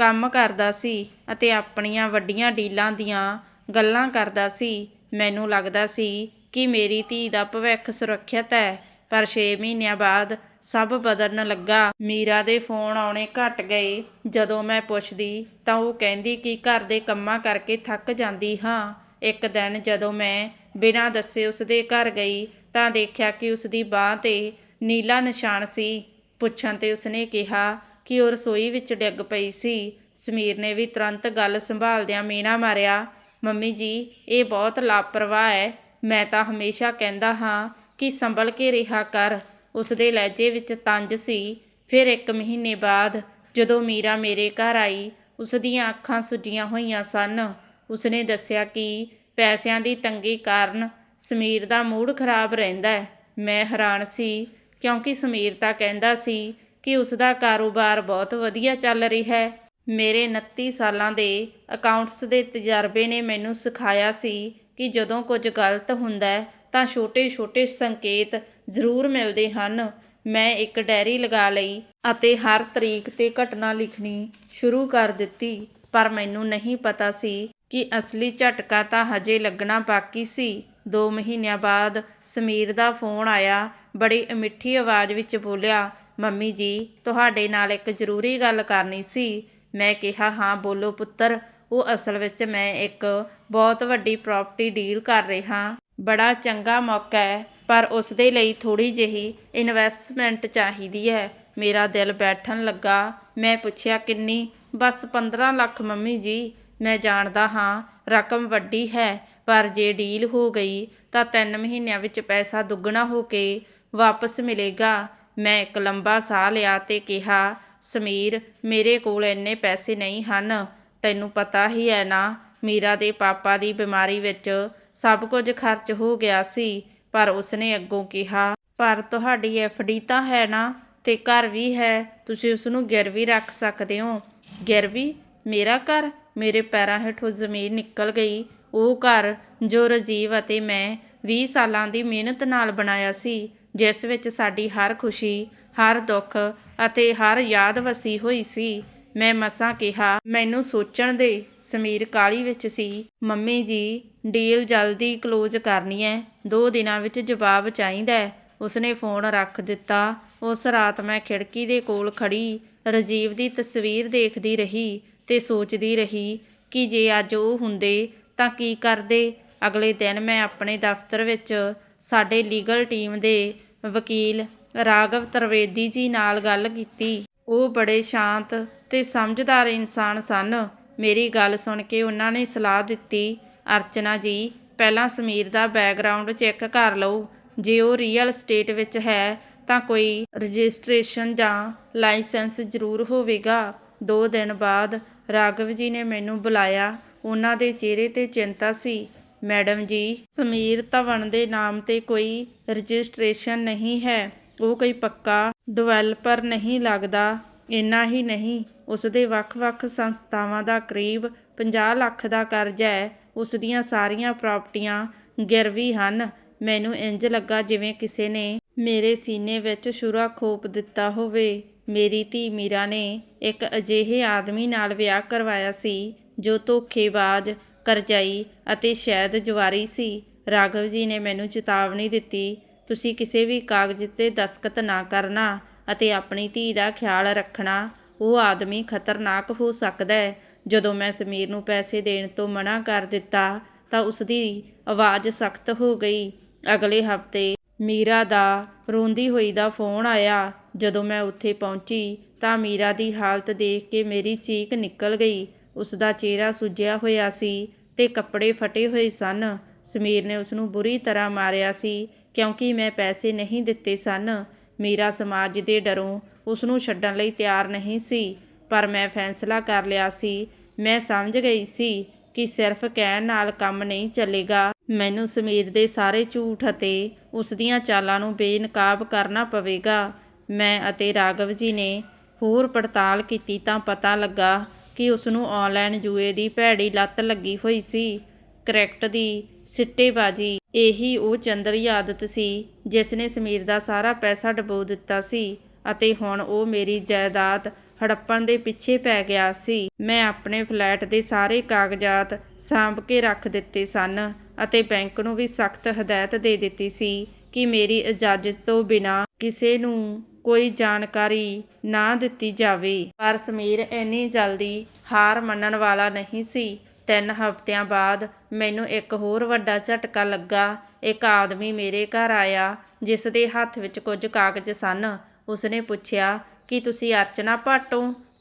ਕੰਮ ਕਰਦਾ ਸੀ ਅਤੇ ਆਪਣੀਆਂ ਵੱਡੀਆਂ ਡੀਲਾਂ ਦੀਆਂ ਗੱਲਾਂ ਕਰਦਾ ਸੀ। ਮੈਨੂੰ ਲੱਗਦਾ ਸੀ ਕਿ ਮੇਰੀ ਧੀ ਦਾ ਭਵਿੱਖ ਸੁਰੱਖਿਅਤ ਹੈ, ਪਰ 6 ਮਹੀਨਿਆਂ ਬਾਅਦ ਸਭ ਬਦਲਣ ਲੱਗਾ। ਮੀਰਾ ਦੇ ਫੋਨ ਆਉਣੇ ਘਟ ਗਏ। ਜਦੋਂ ਮੈਂ ਪੁੱਛਦੀ, ਤਾਂ ਉਹ ਕਹਿੰਦੀ ਕਿ ਘਰ ਦੇ ਕੰਮਾਂ ਕਰਕੇ ਥੱਕ ਜਾਂਦੀ ਹਾਂ। ਇੱਕ ਦਿਨ ਜਦੋਂ ਮੈਂ ਬਿਨਾਂ ਦੱਸੇ ਉਸ ਦੇ ਘਰ ਗਈ, ਤਾਂ ਦੇਖਿਆ ਕਿ ਉਸ ਦੀ ਬਾਹ ਤੇ ਨੀਲਾ ਨਿਸ਼ਾਨ ਸੀ। ਪੁੱਛਣ ਤੇ ਉਸਨੇ ਕਿਹਾ ਕਿ ਉਹ ਰਸੋਈ ਵਿੱਚ ਡਿੱਗ ਪਈ ਸੀ। ਸਮੀਰ ਨੇ ਵੀ ਤੁਰੰਤ ਗੱਲ ਸੰਭਾਲਦਿਆਂ ਮੀਣਾ ਮਾਰਿਆ, ਮੰਮੀ ਜੀ, ਇਹ ਬਹੁਤ ਲਾਪਰਵਾਹ ਹੈ। ਮੈਂ ਤਾਂ ਹਮੇਸ਼ਾ ਕਹਿੰਦਾ ਹਾਂ ਕਿ ਸੰਭਲ ਕੇ ਰਿਹਾ ਕਰ। ਉਸ ਦੇ ਲਹਿਜੇ ਵਿੱਚ ਤੰਜ ਸੀ। ਫਿਰ ਇੱਕ ਮਹੀਨੇ ਬਾਅਦ ਜਦੋਂ ਮੀਰਾ ਮੇਰੇ ਘਰ ਆਈ ਉਸ ਦੀਆਂ ਅੱਖਾਂ ਸੁੱਜੀਆਂ ਹੋਈਆਂ ਸਨ। ਉਸਨੇ ਦੱਸਿਆ ਕਿ ਪੈਸਿਆਂ ਦੀ ਤੰਗੀ ਕਾਰਨ ਸਮੀਰ ਦਾ ਮੂਡ ਖਰਾਬ ਰਹਿੰਦਾ ਹੈ। ਮੈਂ ਹੈਰਾਨ ਸੀ ਕਿਉਂਕਿ ਸਮੀਰ ਤਾਂ ਕਹਿੰਦਾ ਸੀ ਕਿ ਉਸ ਦਾ ਕਾਰੋਬਾਰ ਬਹੁਤ ਵਧੀਆ ਚੱਲ ਰਿਹਾ ਹੈ। ਮੇਰੇ 29 ਸਾਲਾਂ ਦੇ ਅਕਾਊਂਟਸ ਦੇ ਤਜਰਬੇ ਨੇ ਮੈਨੂੰ ਸਿਖਾਇਆ ਸੀ ਕਿ ਜਦੋਂ ਕੁਝ ਗਲਤ ਹੁੰਦਾ ਤਾਂ ਛੋਟੇ-ਛੋਟੇ ਸੰਕੇਤ ਜ਼ਰੂਰ ਮਿਲਦੇ ਹਨ। ਮੈਂ ਇੱਕ ਡਾਇਰੀ ਲਗਾ ਲਈ ਅਤੇ ਹਰ ਤਰੀਕ ਤੇ ਘਟਨਾ ਲਿਖਣੀ ਸ਼ੁਰੂ ਕਰ ਦਿੱਤੀ, ਪਰ ਮੈਨੂੰ ਨਹੀਂ ਪਤਾ ਸੀ ਕਿ ਅਸਲੀ ਝਟਕਾ ਤਾਂ ਹਜੇ ਲੱਗਣਾ ਬਾਕੀ ਸੀ। 2 ਮਹੀਨਿਆਂ ਬਾਅਦ ਸਮੀਰ ਦਾ ਫੋਨ ਆਇਆ, ਬੜੀ ਮਿੱਠੀ ਆਵਾਜ਼ ਵਿੱਚ ਬੋਲਿਆ ਮੰਮੀ ਜੀ, ਤੁਹਾਡੇ ਨਾਲ ਇੱਕ ਜ਼ਰੂਰੀ ਗੱਲ ਕਰਨੀ ਸੀ। ਮੈਂ ਕਿਹਾ, ਹਾਂ, ਬੋਲੋ ਪੁੱਤਰ। ਉਹ ਅਸਲ ਵਿੱਚ ਮੈਂ ਇੱਕ ਬਹੁਤ ਵੱਡੀ ਪ੍ਰਾਪਰਟੀ ਡੀਲ ਕਰ ਰਿਹਾ। ਬੜਾ ਚੰਗਾ ਮੌਕਾ ਹੈ, ਪਰ ਉਸ ਦੇ ਲਈ ਥੋੜੀ ਜਿਹੀ ਇਨਵੈਸਟਮੈਂਟ ਚਾਹੀਦੀ ਹੈ। ਮੇਰਾ ਦਿਲ ਬੈਠਣ ਲੱਗਾ। ਮੈਂ ਪੁੱਛਿਆ, ਕਿੰਨੀ? ਬਸ 15 ਲੱਖ ਮੰਮੀ ਜੀ। ਮੈਂ ਜਾਣਦਾ ਹਾਂ, ਰਕਮ ਵੱਡੀ ਹੈ, ਪਰ ਜੇ ਡੀਲ ਹੋ ਗਈ ਤਾਂ 3 ਮਹੀਨਿਆਂ ਵਿੱਚ ਪੈਸਾ ਦੁੱਗਣਾ ਹੋ ਕੇ ਵਾਪਸ ਮਿਲੇਗਾ। ਮੈਂ ਇੱਕ ਲੰਬਾ ਸਾਹ ਲਿਆ ਤੇ ਕਿਹਾ, ਸਮੀਰ, ਮੇਰੇ ਕੋਲ ਇੰਨੇ ਪੈਸੇ ਨਹੀਂ ਹਨ। ਤੈਨੂੰ ਪਤਾ ਹੀ ਹੈ ਨਾ, ਮੀਰਾ ਦੇ ਪਾਪਾ ਦੀ ਬਿਮਾਰੀ ਵਿੱਚ ਸਭ ਕੁਝ ਖਰਚ ਹੋ ਗਿਆ ਸੀ, ਪਰ ਉਸਨੇ ਅੱਗੋਂ ਕਿਹਾ, ਪਰ ਤੁਹਾਡੀ ਐਫਡੀ ਤਾਂ ਹੈ ਨਾ, ਤੇ ਘਰ ਵੀ ਹੈ, ਤੁਸੀਂ ਉਸ ਨੂੰ ਗਿਰਵੀ ਰੱਖ ਸਕਦੇ ਹੋ। ਗਿਰਵੀ? ਮੇਰਾ ਘਰ? ਮੇਰੇ ਪੈਰਾਂ ਹੇਠੋਂ ਜ਼ਮੀਨ ਨਿਕਲ ਗਈ। ਉਹ ਘਰ ਜੋ ਰਜੀਵ ਅਤੇ ਮੈਂ 20 ਸਾਲਾਂ ਦੀ ਮਿਹਨਤ ਨਾਲ ਬਣਾਇਆ ਸੀ। ਜਿਸ ਵਿੱਚ ਸਾਡੀ ਹਰ ਖੁਸ਼ੀ, ਹਰ ਦੁੱਖ ਅਤੇ ਹਰ ਯਾਦ ਵਸੀ ਹੋਈ ਸੀ, ਮੈਂ ਮਸਾਂ ਕਿਹਾ, ਮੈਨੂੰ ਸੋਚਣ ਦੇ ਸਮੀਰ ਕਾਲੀ ਵਿੱਚ ਸੀ, ਮੰਮੀ ਜੀ, ਡੀਲ ਜਲਦੀ ਕਲੋਜ਼ ਕਰਨੀ ਹੈ ਦੋ ਦਿਨਾਂ ਵਿੱਚ ਜਵਾਬ ਚਾਹੀਦਾ ਹੈ ਉਸਨੇ ਫੋਨ ਰੱਖ ਦਿੱਤਾ। ਉਸ ਰਾਤ ਮੈਂ ਖਿੜਕੀ ਦੇ ਕੋਲ ਖੜੀ, ਰਜੀਵ ਦੀ ਤਸਵੀਰ ਦੇਖਦੀ ਰਹੀ ਤੇ ਸੋਚਦੀ ਰਹੀ ਕਿ ਜੇ ਅੱਜ ਉਹ ਹੁੰਦੇ ਤਾਂ ਕੀ ਕਰਦੇ? ਅਗਲੇ ਦਿਨ ਮੈਂ ਆਪਣੇ ਦਫ਼ਤਰ ਵਿੱਚ ਸਾਡੇ ਲੀਗਲ ਟੀਮ ਦੇ ਵਕੀਲ ਰਾਘਵ ਤ੍ਰਿਵੇਦੀ ਜੀ ਨਾਲ ਗੱਲ ਕੀਤੀ। ਉਹ ਬੜੇ ਸ਼ਾਂਤ ਤੇ ਸਮਝਦਾਰ ਇਨਸਾਨ ਸਨ। ਮੇਰੀ ਗੱਲ ਸੁਣ ਕੇ ਉਹਨਾਂ ਨੇ ਸਲਾਹ ਦਿੱਤੀ, ਅਰਚਨਾ ਜੀ, ਪਹਿਲਾਂ ਸਮੀਰ ਦਾ ਬੈਕਗ੍ਰਾਉਂਡ ਚੈੱਕ ਕਰ ਲਓ। ਜੇ ਉਹ ਰੀਅਲ ਸਟੇਟ ਵਿੱਚ ਹੈ, ਤਾਂ ਕੋਈ ਰਜਿਸਟ੍ਰੇਸ਼ਨ ਜਾਂ ਲਾਇਸੈਂਸ ਜ਼ਰੂਰ ਹੋਵੇਗਾ। ਦੋ ਦਿਨ ਬਾਅਦ ਰਾਘਵ ਜੀ ਨੇ ਮੈਨੂੰ ਬੁਲਾਇਆ। ਉਹਨਾਂ ਦੇ ਚਿਹਰੇ ਤੇ ਚਿੰਤਾ ਸੀ। ਮੈਡਮ ਜੀ, ਸਮੀਰ ਧਵਨ ਦੇ ਨਾਮ ਤੇ ਕੋਈ ਰਜਿਸਟ੍ਰੇਸ਼ਨ ਨਹੀਂ ਹੈ। ਉਹ ਕੋਈ ਪੱਕਾ ਡਿਵੈਲਪਰ ਨਹੀਂ ਲੱਗਦਾ। ਇੰਨਾ ਹੀ ਨਹੀਂ, ਉਸ ਦੇ ਵੱਖ-ਵੱਖ ਸੰਸਥਾਵਾਂ ਦਾ ਕਰੀਬ 50 ਲੱਖ ਦਾ ਕਰਜ਼ਾ ਹੈ। ਉਸ ਦੀਆਂ ਸਾਰੀਆਂ ਪ੍ਰਾਪਰਟੀਆਂ ਗਿਰਵੀ ਹਨ। ਮੈਨੂੰ ਇੰਜ ਲੱਗਾ ਜਿਵੇਂ ਕਿਸੇ ਨੇ ਮੇਰੇ ਸੀਨੇ ਵਿੱਚ ਛੁਰਾ ਖੋਪ ਦਿੱਤਾ ਹੋਵੇ। ਮੇਰੀ ਧੀ ਮੀਰਾ ਨੇ ਇੱਕ ਅਜਿਹੇ ਆਦਮੀ ਨਾਲ ਵਿਆਹ ਕਰਵਾਇਆ ਸੀ, ਜੋ ਧੋਖੇਬਾਜ਼ ਕਰਜ਼ਾਈ ਅਤੇ ਸ਼ਾਇਦ ਜਵਾਰੀ ਸੀ। ਰਾਘਵ ਜੀ ਨੇ ਮੈਨੂੰ ਚੇਤਾਵਨੀ ਦਿੱਤੀ, ਤੁਸੀਂ ਕਿਸੇ ਵੀ ਕਾਗਜ਼ ਤੇ ਦਸਤਖਤ ਨਾ ਕਰਨਾ ਅਤੇ ਆਪਣੀ ਧੀ ਦਾ ਖਿਆਲ ਰੱਖਣਾ। ਉਹ ਆਦਮੀ ਖਤਰਨਾਕ ਹੋ ਸਕਦਾ ਹੈ। ਜਦੋਂ ਮੈਂ ਸਮੀਰ ਨੂੰ ਪੈਸੇ ਦੇਣ ਤੋਂ ਮਨਾ ਕਰ ਦਿੱਤਾ, ਤਾਂ ਉਸ ਦੀ ਆਵਾਜ਼ ਸਖਤ ਹੋ ਗਈ। ਅਗਲੇ ਹਫ਼ਤੇ ਮੀਰਾ ਦਾ ਰੋਂਦੀ ਹੋਈ ਦਾ ਫੋਨ ਆਇਆ। ਜਦੋਂ ਮੈਂ ਉੱਥੇ ਪਹੁੰਚੀ, ਤਾਂ ਮੀਰਾ ਦੀ ਹਾਲਤ ਦੇਖ ਕੇ ਮੇਰੀ ਚੀਕ ਨਿਕਲ ਗਈ। ਉਸ ਦਾ ਚਿਹਰਾ ਸੁੱਜਿਆ ਹੋਇਆ ਸੀ ਤੇ ਕੱਪੜੇ ਫਟੇ ਹੋਏ ਸਨ। ਸਮੀਰ ਨੇ ਉਸ ਨੂੰ ਬੁਰੀ ਤਰ੍ਹਾਂ ਮਾਰਿਆ ਸੀ, ਕਿਉਂਕਿ ਮੈਂ ਪੈਸੇ ਨਹੀਂ ਦਿੱਤੇ ਸਨ। ਮੇਰਾ ਸਮਾਜ ਦੇ ਡਰੋਂ ਉਸ ਨੂੰ ਛੱਡਣ ਲਈ ਤਿਆਰ ਨਹੀਂ ਸੀ, ਪਰ ਮੈਂ ਫੈਸਲਾ ਕਰ ਲਿਆ ਸੀ। ਮੈਂ ਸਮਝ ਗਈ ਸੀ ਕਿ ਸਿਰਫ ਕਹਿਣ ਨਾਲ ਕੰਮ ਨਹੀਂ ਚੱਲੇਗਾ। ਮੈਨੂੰ ਸਮੀਰ ਦੇ ਸਾਰੇ ਝੂਠ ਅਤੇ ਉਸ ਦੀਆਂ ਚਾਲਾਂ ਨੂੰ ਬੇਨਕਾਬ ਕਰਨਾ ਪਵੇਗਾ। ਮੈਂ ਅਤੇ ਰਾਘਵ ਜੀ ਨੇ ਹੋਰ ਪੜਤਾਲ ਕੀਤੀ ਤਾਂ ਪਤਾ ਲੱਗਾ ਕਿ ਉਸ ਨੂੰ ਆਨਲਾਈਨ ਜੂਏ ਦੀ ਭੈੜੀ ਲੱਤ ਲੱਗੀ ਹੋਈ ਸੀ। ਕਰੈਕਟ ਦੀ ਸਿੱਟੇਬਾਜੀ, ਇਹੀ ਉਹ ਚੰਦਰੀ ਆਦਤ ਸੀ ਜਿਸ ਨੇ ਸਮੀਰ ਦਾ ਸਾਰਾ ਪੈਸਾ ਡਬੋ ਦਿੱਤਾ ਸੀ ਅਤੇ ਹੁਣ ਉਹ ਮੇਰੀ ਜਾਇਦਾਦ ਹੜੱਪਣ ਦੇ ਪਿੱਛੇ ਪੈ ਗਿਆ ਸੀ। ਮੈਂ ਆਪਣੇ ਫਲੈਟ ਦੇ ਸਾਰੇ ਕਾਗਜ਼ਾਤ ਸਾਂਭ ਕੇ ਰੱਖ ਦਿੱਤੇ ਸਨ ਅਤੇ ਬੈਂਕ ਨੂੰ ਵੀ ਸਖਤ ਹਦਾਇਤ ਦੇ ਦਿੱਤੀ ਸੀ ਕਿ ਮੇਰੀ ਇਜਾਜ਼ਤ ਤੋਂ ਬਿਨਾ ਕਿਸੇ ਨੂੰ ਕੋਈ ਜਾਣਕਾਰੀ ਨਾ ਦਿੱਤੀ ਜਾਵੇ। ਪਰ ਸਮੀਰ ਇੰਨੀ ਜਲਦੀ ਹਾਰ ਮੰਨਣ ਵਾਲਾ ਨਹੀਂ ਸੀ। ਤਿੰਨ ਹਫ਼ਤਿਆਂ ਬਾਅਦ ਮੈਨੂੰ ਇੱਕ ਹੋਰ ਵੱਡਾ ਝਟਕਾ ਲੱਗਾ। ਇੱਕ ਆਦਮੀ ਮੇਰੇ ਘਰ ਆਇਆ, ਜਿਸ ਦੇ ਹੱਥ ਵਿੱਚ ਕੁਝ ਕਾਗਜ਼ ਸਨ। ਉਸਨੇ ਪੁੱਛਿਆ, ਕਿ ਤੁਸੀਂ ਅਰਚਨਾ ਭੱਟ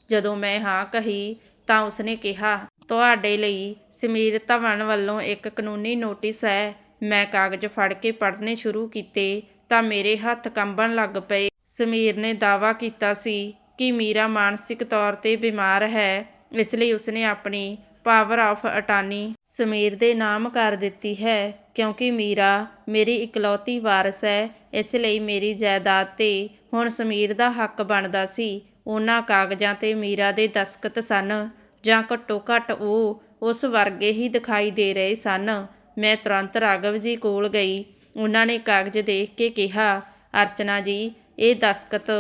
ਜਦੋਂ ਮੈਂ ਹਾਂ ਕਹੀ, ਤਾਂ ਉਸਨੇ ਕਿਹਾ, ਤੁਹਾਡੇ ਲਈ ਸਮੀਰ ਧਵਨ ਵੱਲੋਂ ਇੱਕ ਕਾਨੂੰਨੀ ਨੋਟਿਸ ਹੈ। ਮੈਂ ਕਾਗਜ਼ ਫੜ ਕੇ ਪੜ੍ਹਨੇ ਸ਼ੁਰੂ ਕੀਤੇ ਤਾਂ ਮੇਰੇ ਹੱਥ ਕੰਬਣ ਲੱਗ ਪਏ। ਸਮੀਰ ਨੇ ਦਾਅਵਾ ਕੀਤਾ ਸੀ ਕਿ ਮੀਰਾ ਮਾਨਸਿਕ ਤੌਰ ਤੇ ਬਿਮਾਰ ਹੈ, ਇਸ ਲਈ ਉਸਨੇ ਆਪਣੀ ਪਾਵਰ ਆਫ ਅਟਾਨੀ ਸਮੀਰ ਦੇ ਨਾਮ ਕਰ ਦਿੱਤੀ ਹੈ, ਕਿਉਂਕਿ ਮੀਰਾ ਮੇਰੀ ਇਕਲੌਤੀ ਵਾਰਸ ਹੈ, ਇਸ ਲਈ ਮੇਰੀ ਜਾਇਦਾਦ ਤੇ ਹੁਣ ਸਮੀਰ ਦਾ ਹੱਕ ਬਣਦਾ ਸੀ। ਉਹਨਾਂ ਕਾਗਜ਼ਾਂ ਤੇ ਮੀਰਾ ਦੇ ਦਸਖਤ ਸਨ, ਜਾਂ ਘੱਟੋ ਘੱਟ ਉਹ ਉਸ ਵਰਗੇ ਹੀ ਦਿਖਾਈ ਦੇ ਰਹੇ ਸਨ। ਮੈਂ ਤੁਰੰਤ ਰਾਘਵ ਜੀ ਕੋਲ ਗਈ। ਉਹਨਾਂ ਨੇ ਕਾਗਜ਼ ਦੇਖ ਕੇ ਕਿਹਾ, ਅਰਚਨਾ ਜੀ ਇਹ ਦਸਖਤ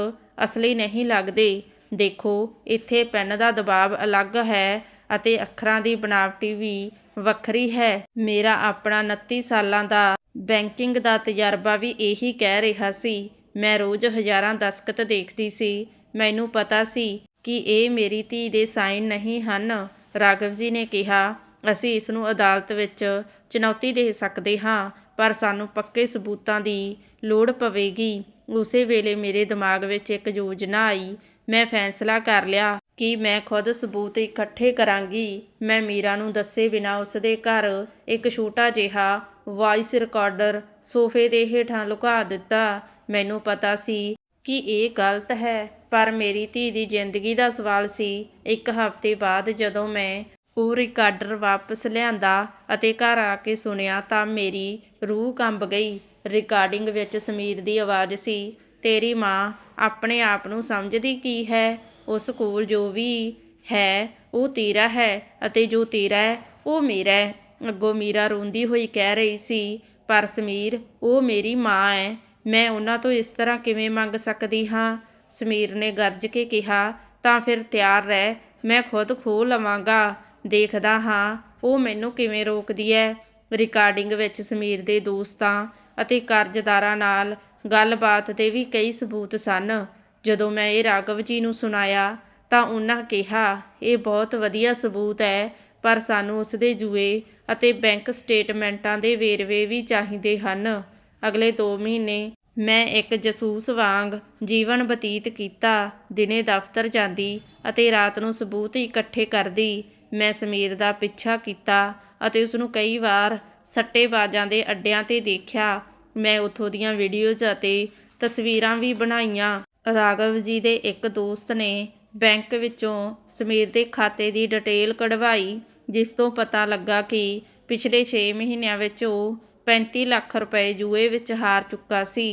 ਅਸਲੀ ਨਹੀਂ ਲੱਗਦੇ। ਦੇਖੋ, ਇੱਥੇ ਪੈੱਨ ਦਾ ਦਬਾਅ ਅਲੱਗ ਹੈ ਅਤੇ ਅੱਖਰਾਂ ਦੀ ਬਣਾਵਟੀ ਵੀ ਵੱਖਰੀ ਹੈ। ਮੇਰਾ ਆਪਣਾ 29 ਸਾਲਾਂ ਦਾ ਬੈਂਕਿੰਗ ਦਾ ਤਜਰਬਾ ਵੀ ਇਹੀ ਕਹਿ ਰਿਹਾ ਸੀ। ਮੈਂ ਰੋਜ਼ ਹਜ਼ਾਰਾਂ ਦਸਖਤ ਦੇਖਦੀ ਸੀ। ਮੈਨੂੰ ਪਤਾ ਸੀ ਕਿ ਇਹ ਮੇਰੀ ਧੀ ਦੇ ਸਾਈਨ ਨਹੀਂ ਹਨ। ਰਾਘਵ ਜੀ ਨੇ ਕਿਹਾ, ਅਸੀਂ ਇਸ ਨੂੰ ਅਦਾਲਤ ਵਿੱਚ ਚੁਣੌਤੀ ਦੇ ਸਕਦੇ ਹਾਂ, ਪਰ ਸਾਨੂੰ ਪੱਕੇ ਸਬੂਤਾਂ ਦੀ ਲੋੜ ਪਵੇਗੀ। ਉਸੇ ਵੇਲੇ ਮੇਰੇ ਦਿਮਾਗ ਵਿੱਚ ਇੱਕ ਯੋਜਨਾ ਆਈ। ਮੈਂ ਫੈਸਲਾ ਕਰ ਲਿਆ ਕਿ ਮੈਂ ਖੁਦ ਸਬੂਤ ਇਕੱਠੇ ਕਰਾਂਗੀ। ਮੈਂ ਮੀਰਾ ਨੂੰ ਦੱਸੇ ਬਿਨਾ ਉਸਦੇ ਘਰ ਇੱਕ ਛੋਟਾ ਜਿਹਾ ਵਾਇਸ ਰਿਕਾਰਡਰ ਸੋਫੇ ਦੇ ਹੇਠਾਂ ਲੁਕਾ ਦਿੱਤਾ। ਮੈਨੂੰ ਪਤਾ ਸੀ ਕਿ ਇਹ ਗਲਤ ਹੈ, ਪਰ ਮੇਰੀ ਧੀ ਦੀ ਜ਼ਿੰਦਗੀ ਦਾ ਸਵਾਲ ਸੀ। ਇੱਕ ਹਫ਼ਤੇ ਬਾਅਦ ਜਦੋਂ ਮੈਂ ਉਹ ਰਿਕਾਰਡਰ ਵਾਪਸ ਲਿਆਂਦਾ ਅਤੇ ਘਰ ਆ ਕੇ ਸੁਣਿਆ ਤਾਂ ਮੇਰੀ ਰੂਹ ਕੰਬ ਗਈ। ਰਿਕਾਰਡਿੰਗ ਵਿੱਚ ਸਮੀਰ ਦੀ ਆਵਾਜ਼ ਸੀ, ਤੇਰੀ ਮਾਂ ਆਪਣੇ ਆਪ ਨੂੰ ਸਮਝਦੀ ਕੀ ਹੈ? ਉਸ ਕੋਲ ਜੋ ਵੀ ਹੈ, ਉਹ ਤੇਰਾ ਹੈ ਅਤੇ ਜੋ ਤੇਰਾ ਹੈ, ਉਹ ਮੇਰਾ ਹੈ। ਅੱਗੋਂ ਮੀਰਾ ਰੋਂਦੀ ਹੋਈ ਕਹਿ ਰਹੀ ਸੀ, ਪਰ ਸਮੀਰ, ਉਹ ਮੇਰੀ ਮਾਂ ਹੈ। ਮੈਂ ਉਹਨਾਂ ਤੋਂ ਇਸ ਤਰ੍ਹਾਂ ਕਿਵੇਂ ਮੰਗ ਸਕਦੀ ਹਾਂ? ਸਮੀਰ ਨੇ ਗਰਜ ਕੇ ਕਿਹਾ, ਤਾਂ ਫਿਰ ਤਿਆਰ ਰਹਿ, ਮੈਂ ਖੁਦ ਖੋਹ ਲਵਾਂਗਾ। ਦੇਖਦਾ ਹਾਂ, ਉਹ ਮੈਨੂੰ ਕਿਵੇਂ ਰੋਕਦੀ ਹੈ? ਰਿਕਾਰਡਿੰਗ ਵਿੱਚ ਸਮੀਰ ਦੇ ਦੋਸਤਾਂ ਅਤੇ ਕਰਜ਼ਦਾਰਾਂ ਨਾਲ ਗੱਲਬਾਤ ਦੇ ਵੀ ਕਈ ਸਬੂਤ ਸਨ। ਜਦੋਂ ਮੈਂ ਇਹ ਰਾਘਵ ਜੀ ਨੂੰ ਸੁਣਾਇਆ ਤਾਂ ਉਹਨਾਂ ਕਿਹਾ, ਇਹ ਬਹੁਤ ਵਧੀਆ ਸਬੂਤ ਹੈ, ਪਰ ਸਾਨੂੰ ਉਸ ਦੇ ਜੂਏ ਅਤੇ ਬੈਂਕ ਸਟੇਟਮੈਂਟਾਂ ਦੇ ਵੇਰਵੇ ਵੀ ਚਾਹੀਦੇ ਹਨ। ਅਗਲੇ 2 ਮਹੀਨੇ ਮੈਂ ਇੱਕ ਜਸੂਸ ਵਾਂਗ ਜੀਵਨ ਬਤੀਤ ਕੀਤਾ। ਦਿਨੇ ਦਫ਼ਤਰ ਜਾਂਦੀ ਅਤੇ ਰਾਤ ਨੂੰ ਸਬੂਤ ਇਕੱਠੇ ਕਰਦੀ। ਮੈਂ ਸਮੀਰ ਦਾ ਪਿੱਛਾ ਕੀਤਾ ਅਤੇ ਉਸ ਨੂੰ ਕਈ ਵਾਰ ਸੱਟੇਬਾਜ਼ਾਂ ਦੇ ਅੱਡਿਆਂ ਤੇ ਦੇਖਿਆ। ਮੈਂ ਉੱਥੋਂ ਦੀਆਂ ਵੀਡੀਓਜ਼ ਅਤੇ ਤਸਵੀਰਾਂ ਵੀ ਬਣਾਈਆਂ। ਰਾਘਵ ਜੀ ਦੇ ਇੱਕ ਦੋਸਤ ਨੇ ਬੈਂਕ ਵਿੱਚੋਂ ਸਮੀਰ ਦੇ ਖਾਤੇ ਦੀ ਡਿਟੇਲ ਕਢਵਾਈ, ਜਿਸ ਤੋਂ ਪਤਾ ਲੱਗਾ ਕਿ ਪਿਛਲੇ 6 ਮਹੀਨਿਆਂ ਵਿੱਚ ਉਹ 35 ਲੱਖ ਰੁਪਏ ਜੂਏ ਵਿੱਚ ਹਾਰ ਚੁੱਕਾ ਸੀ।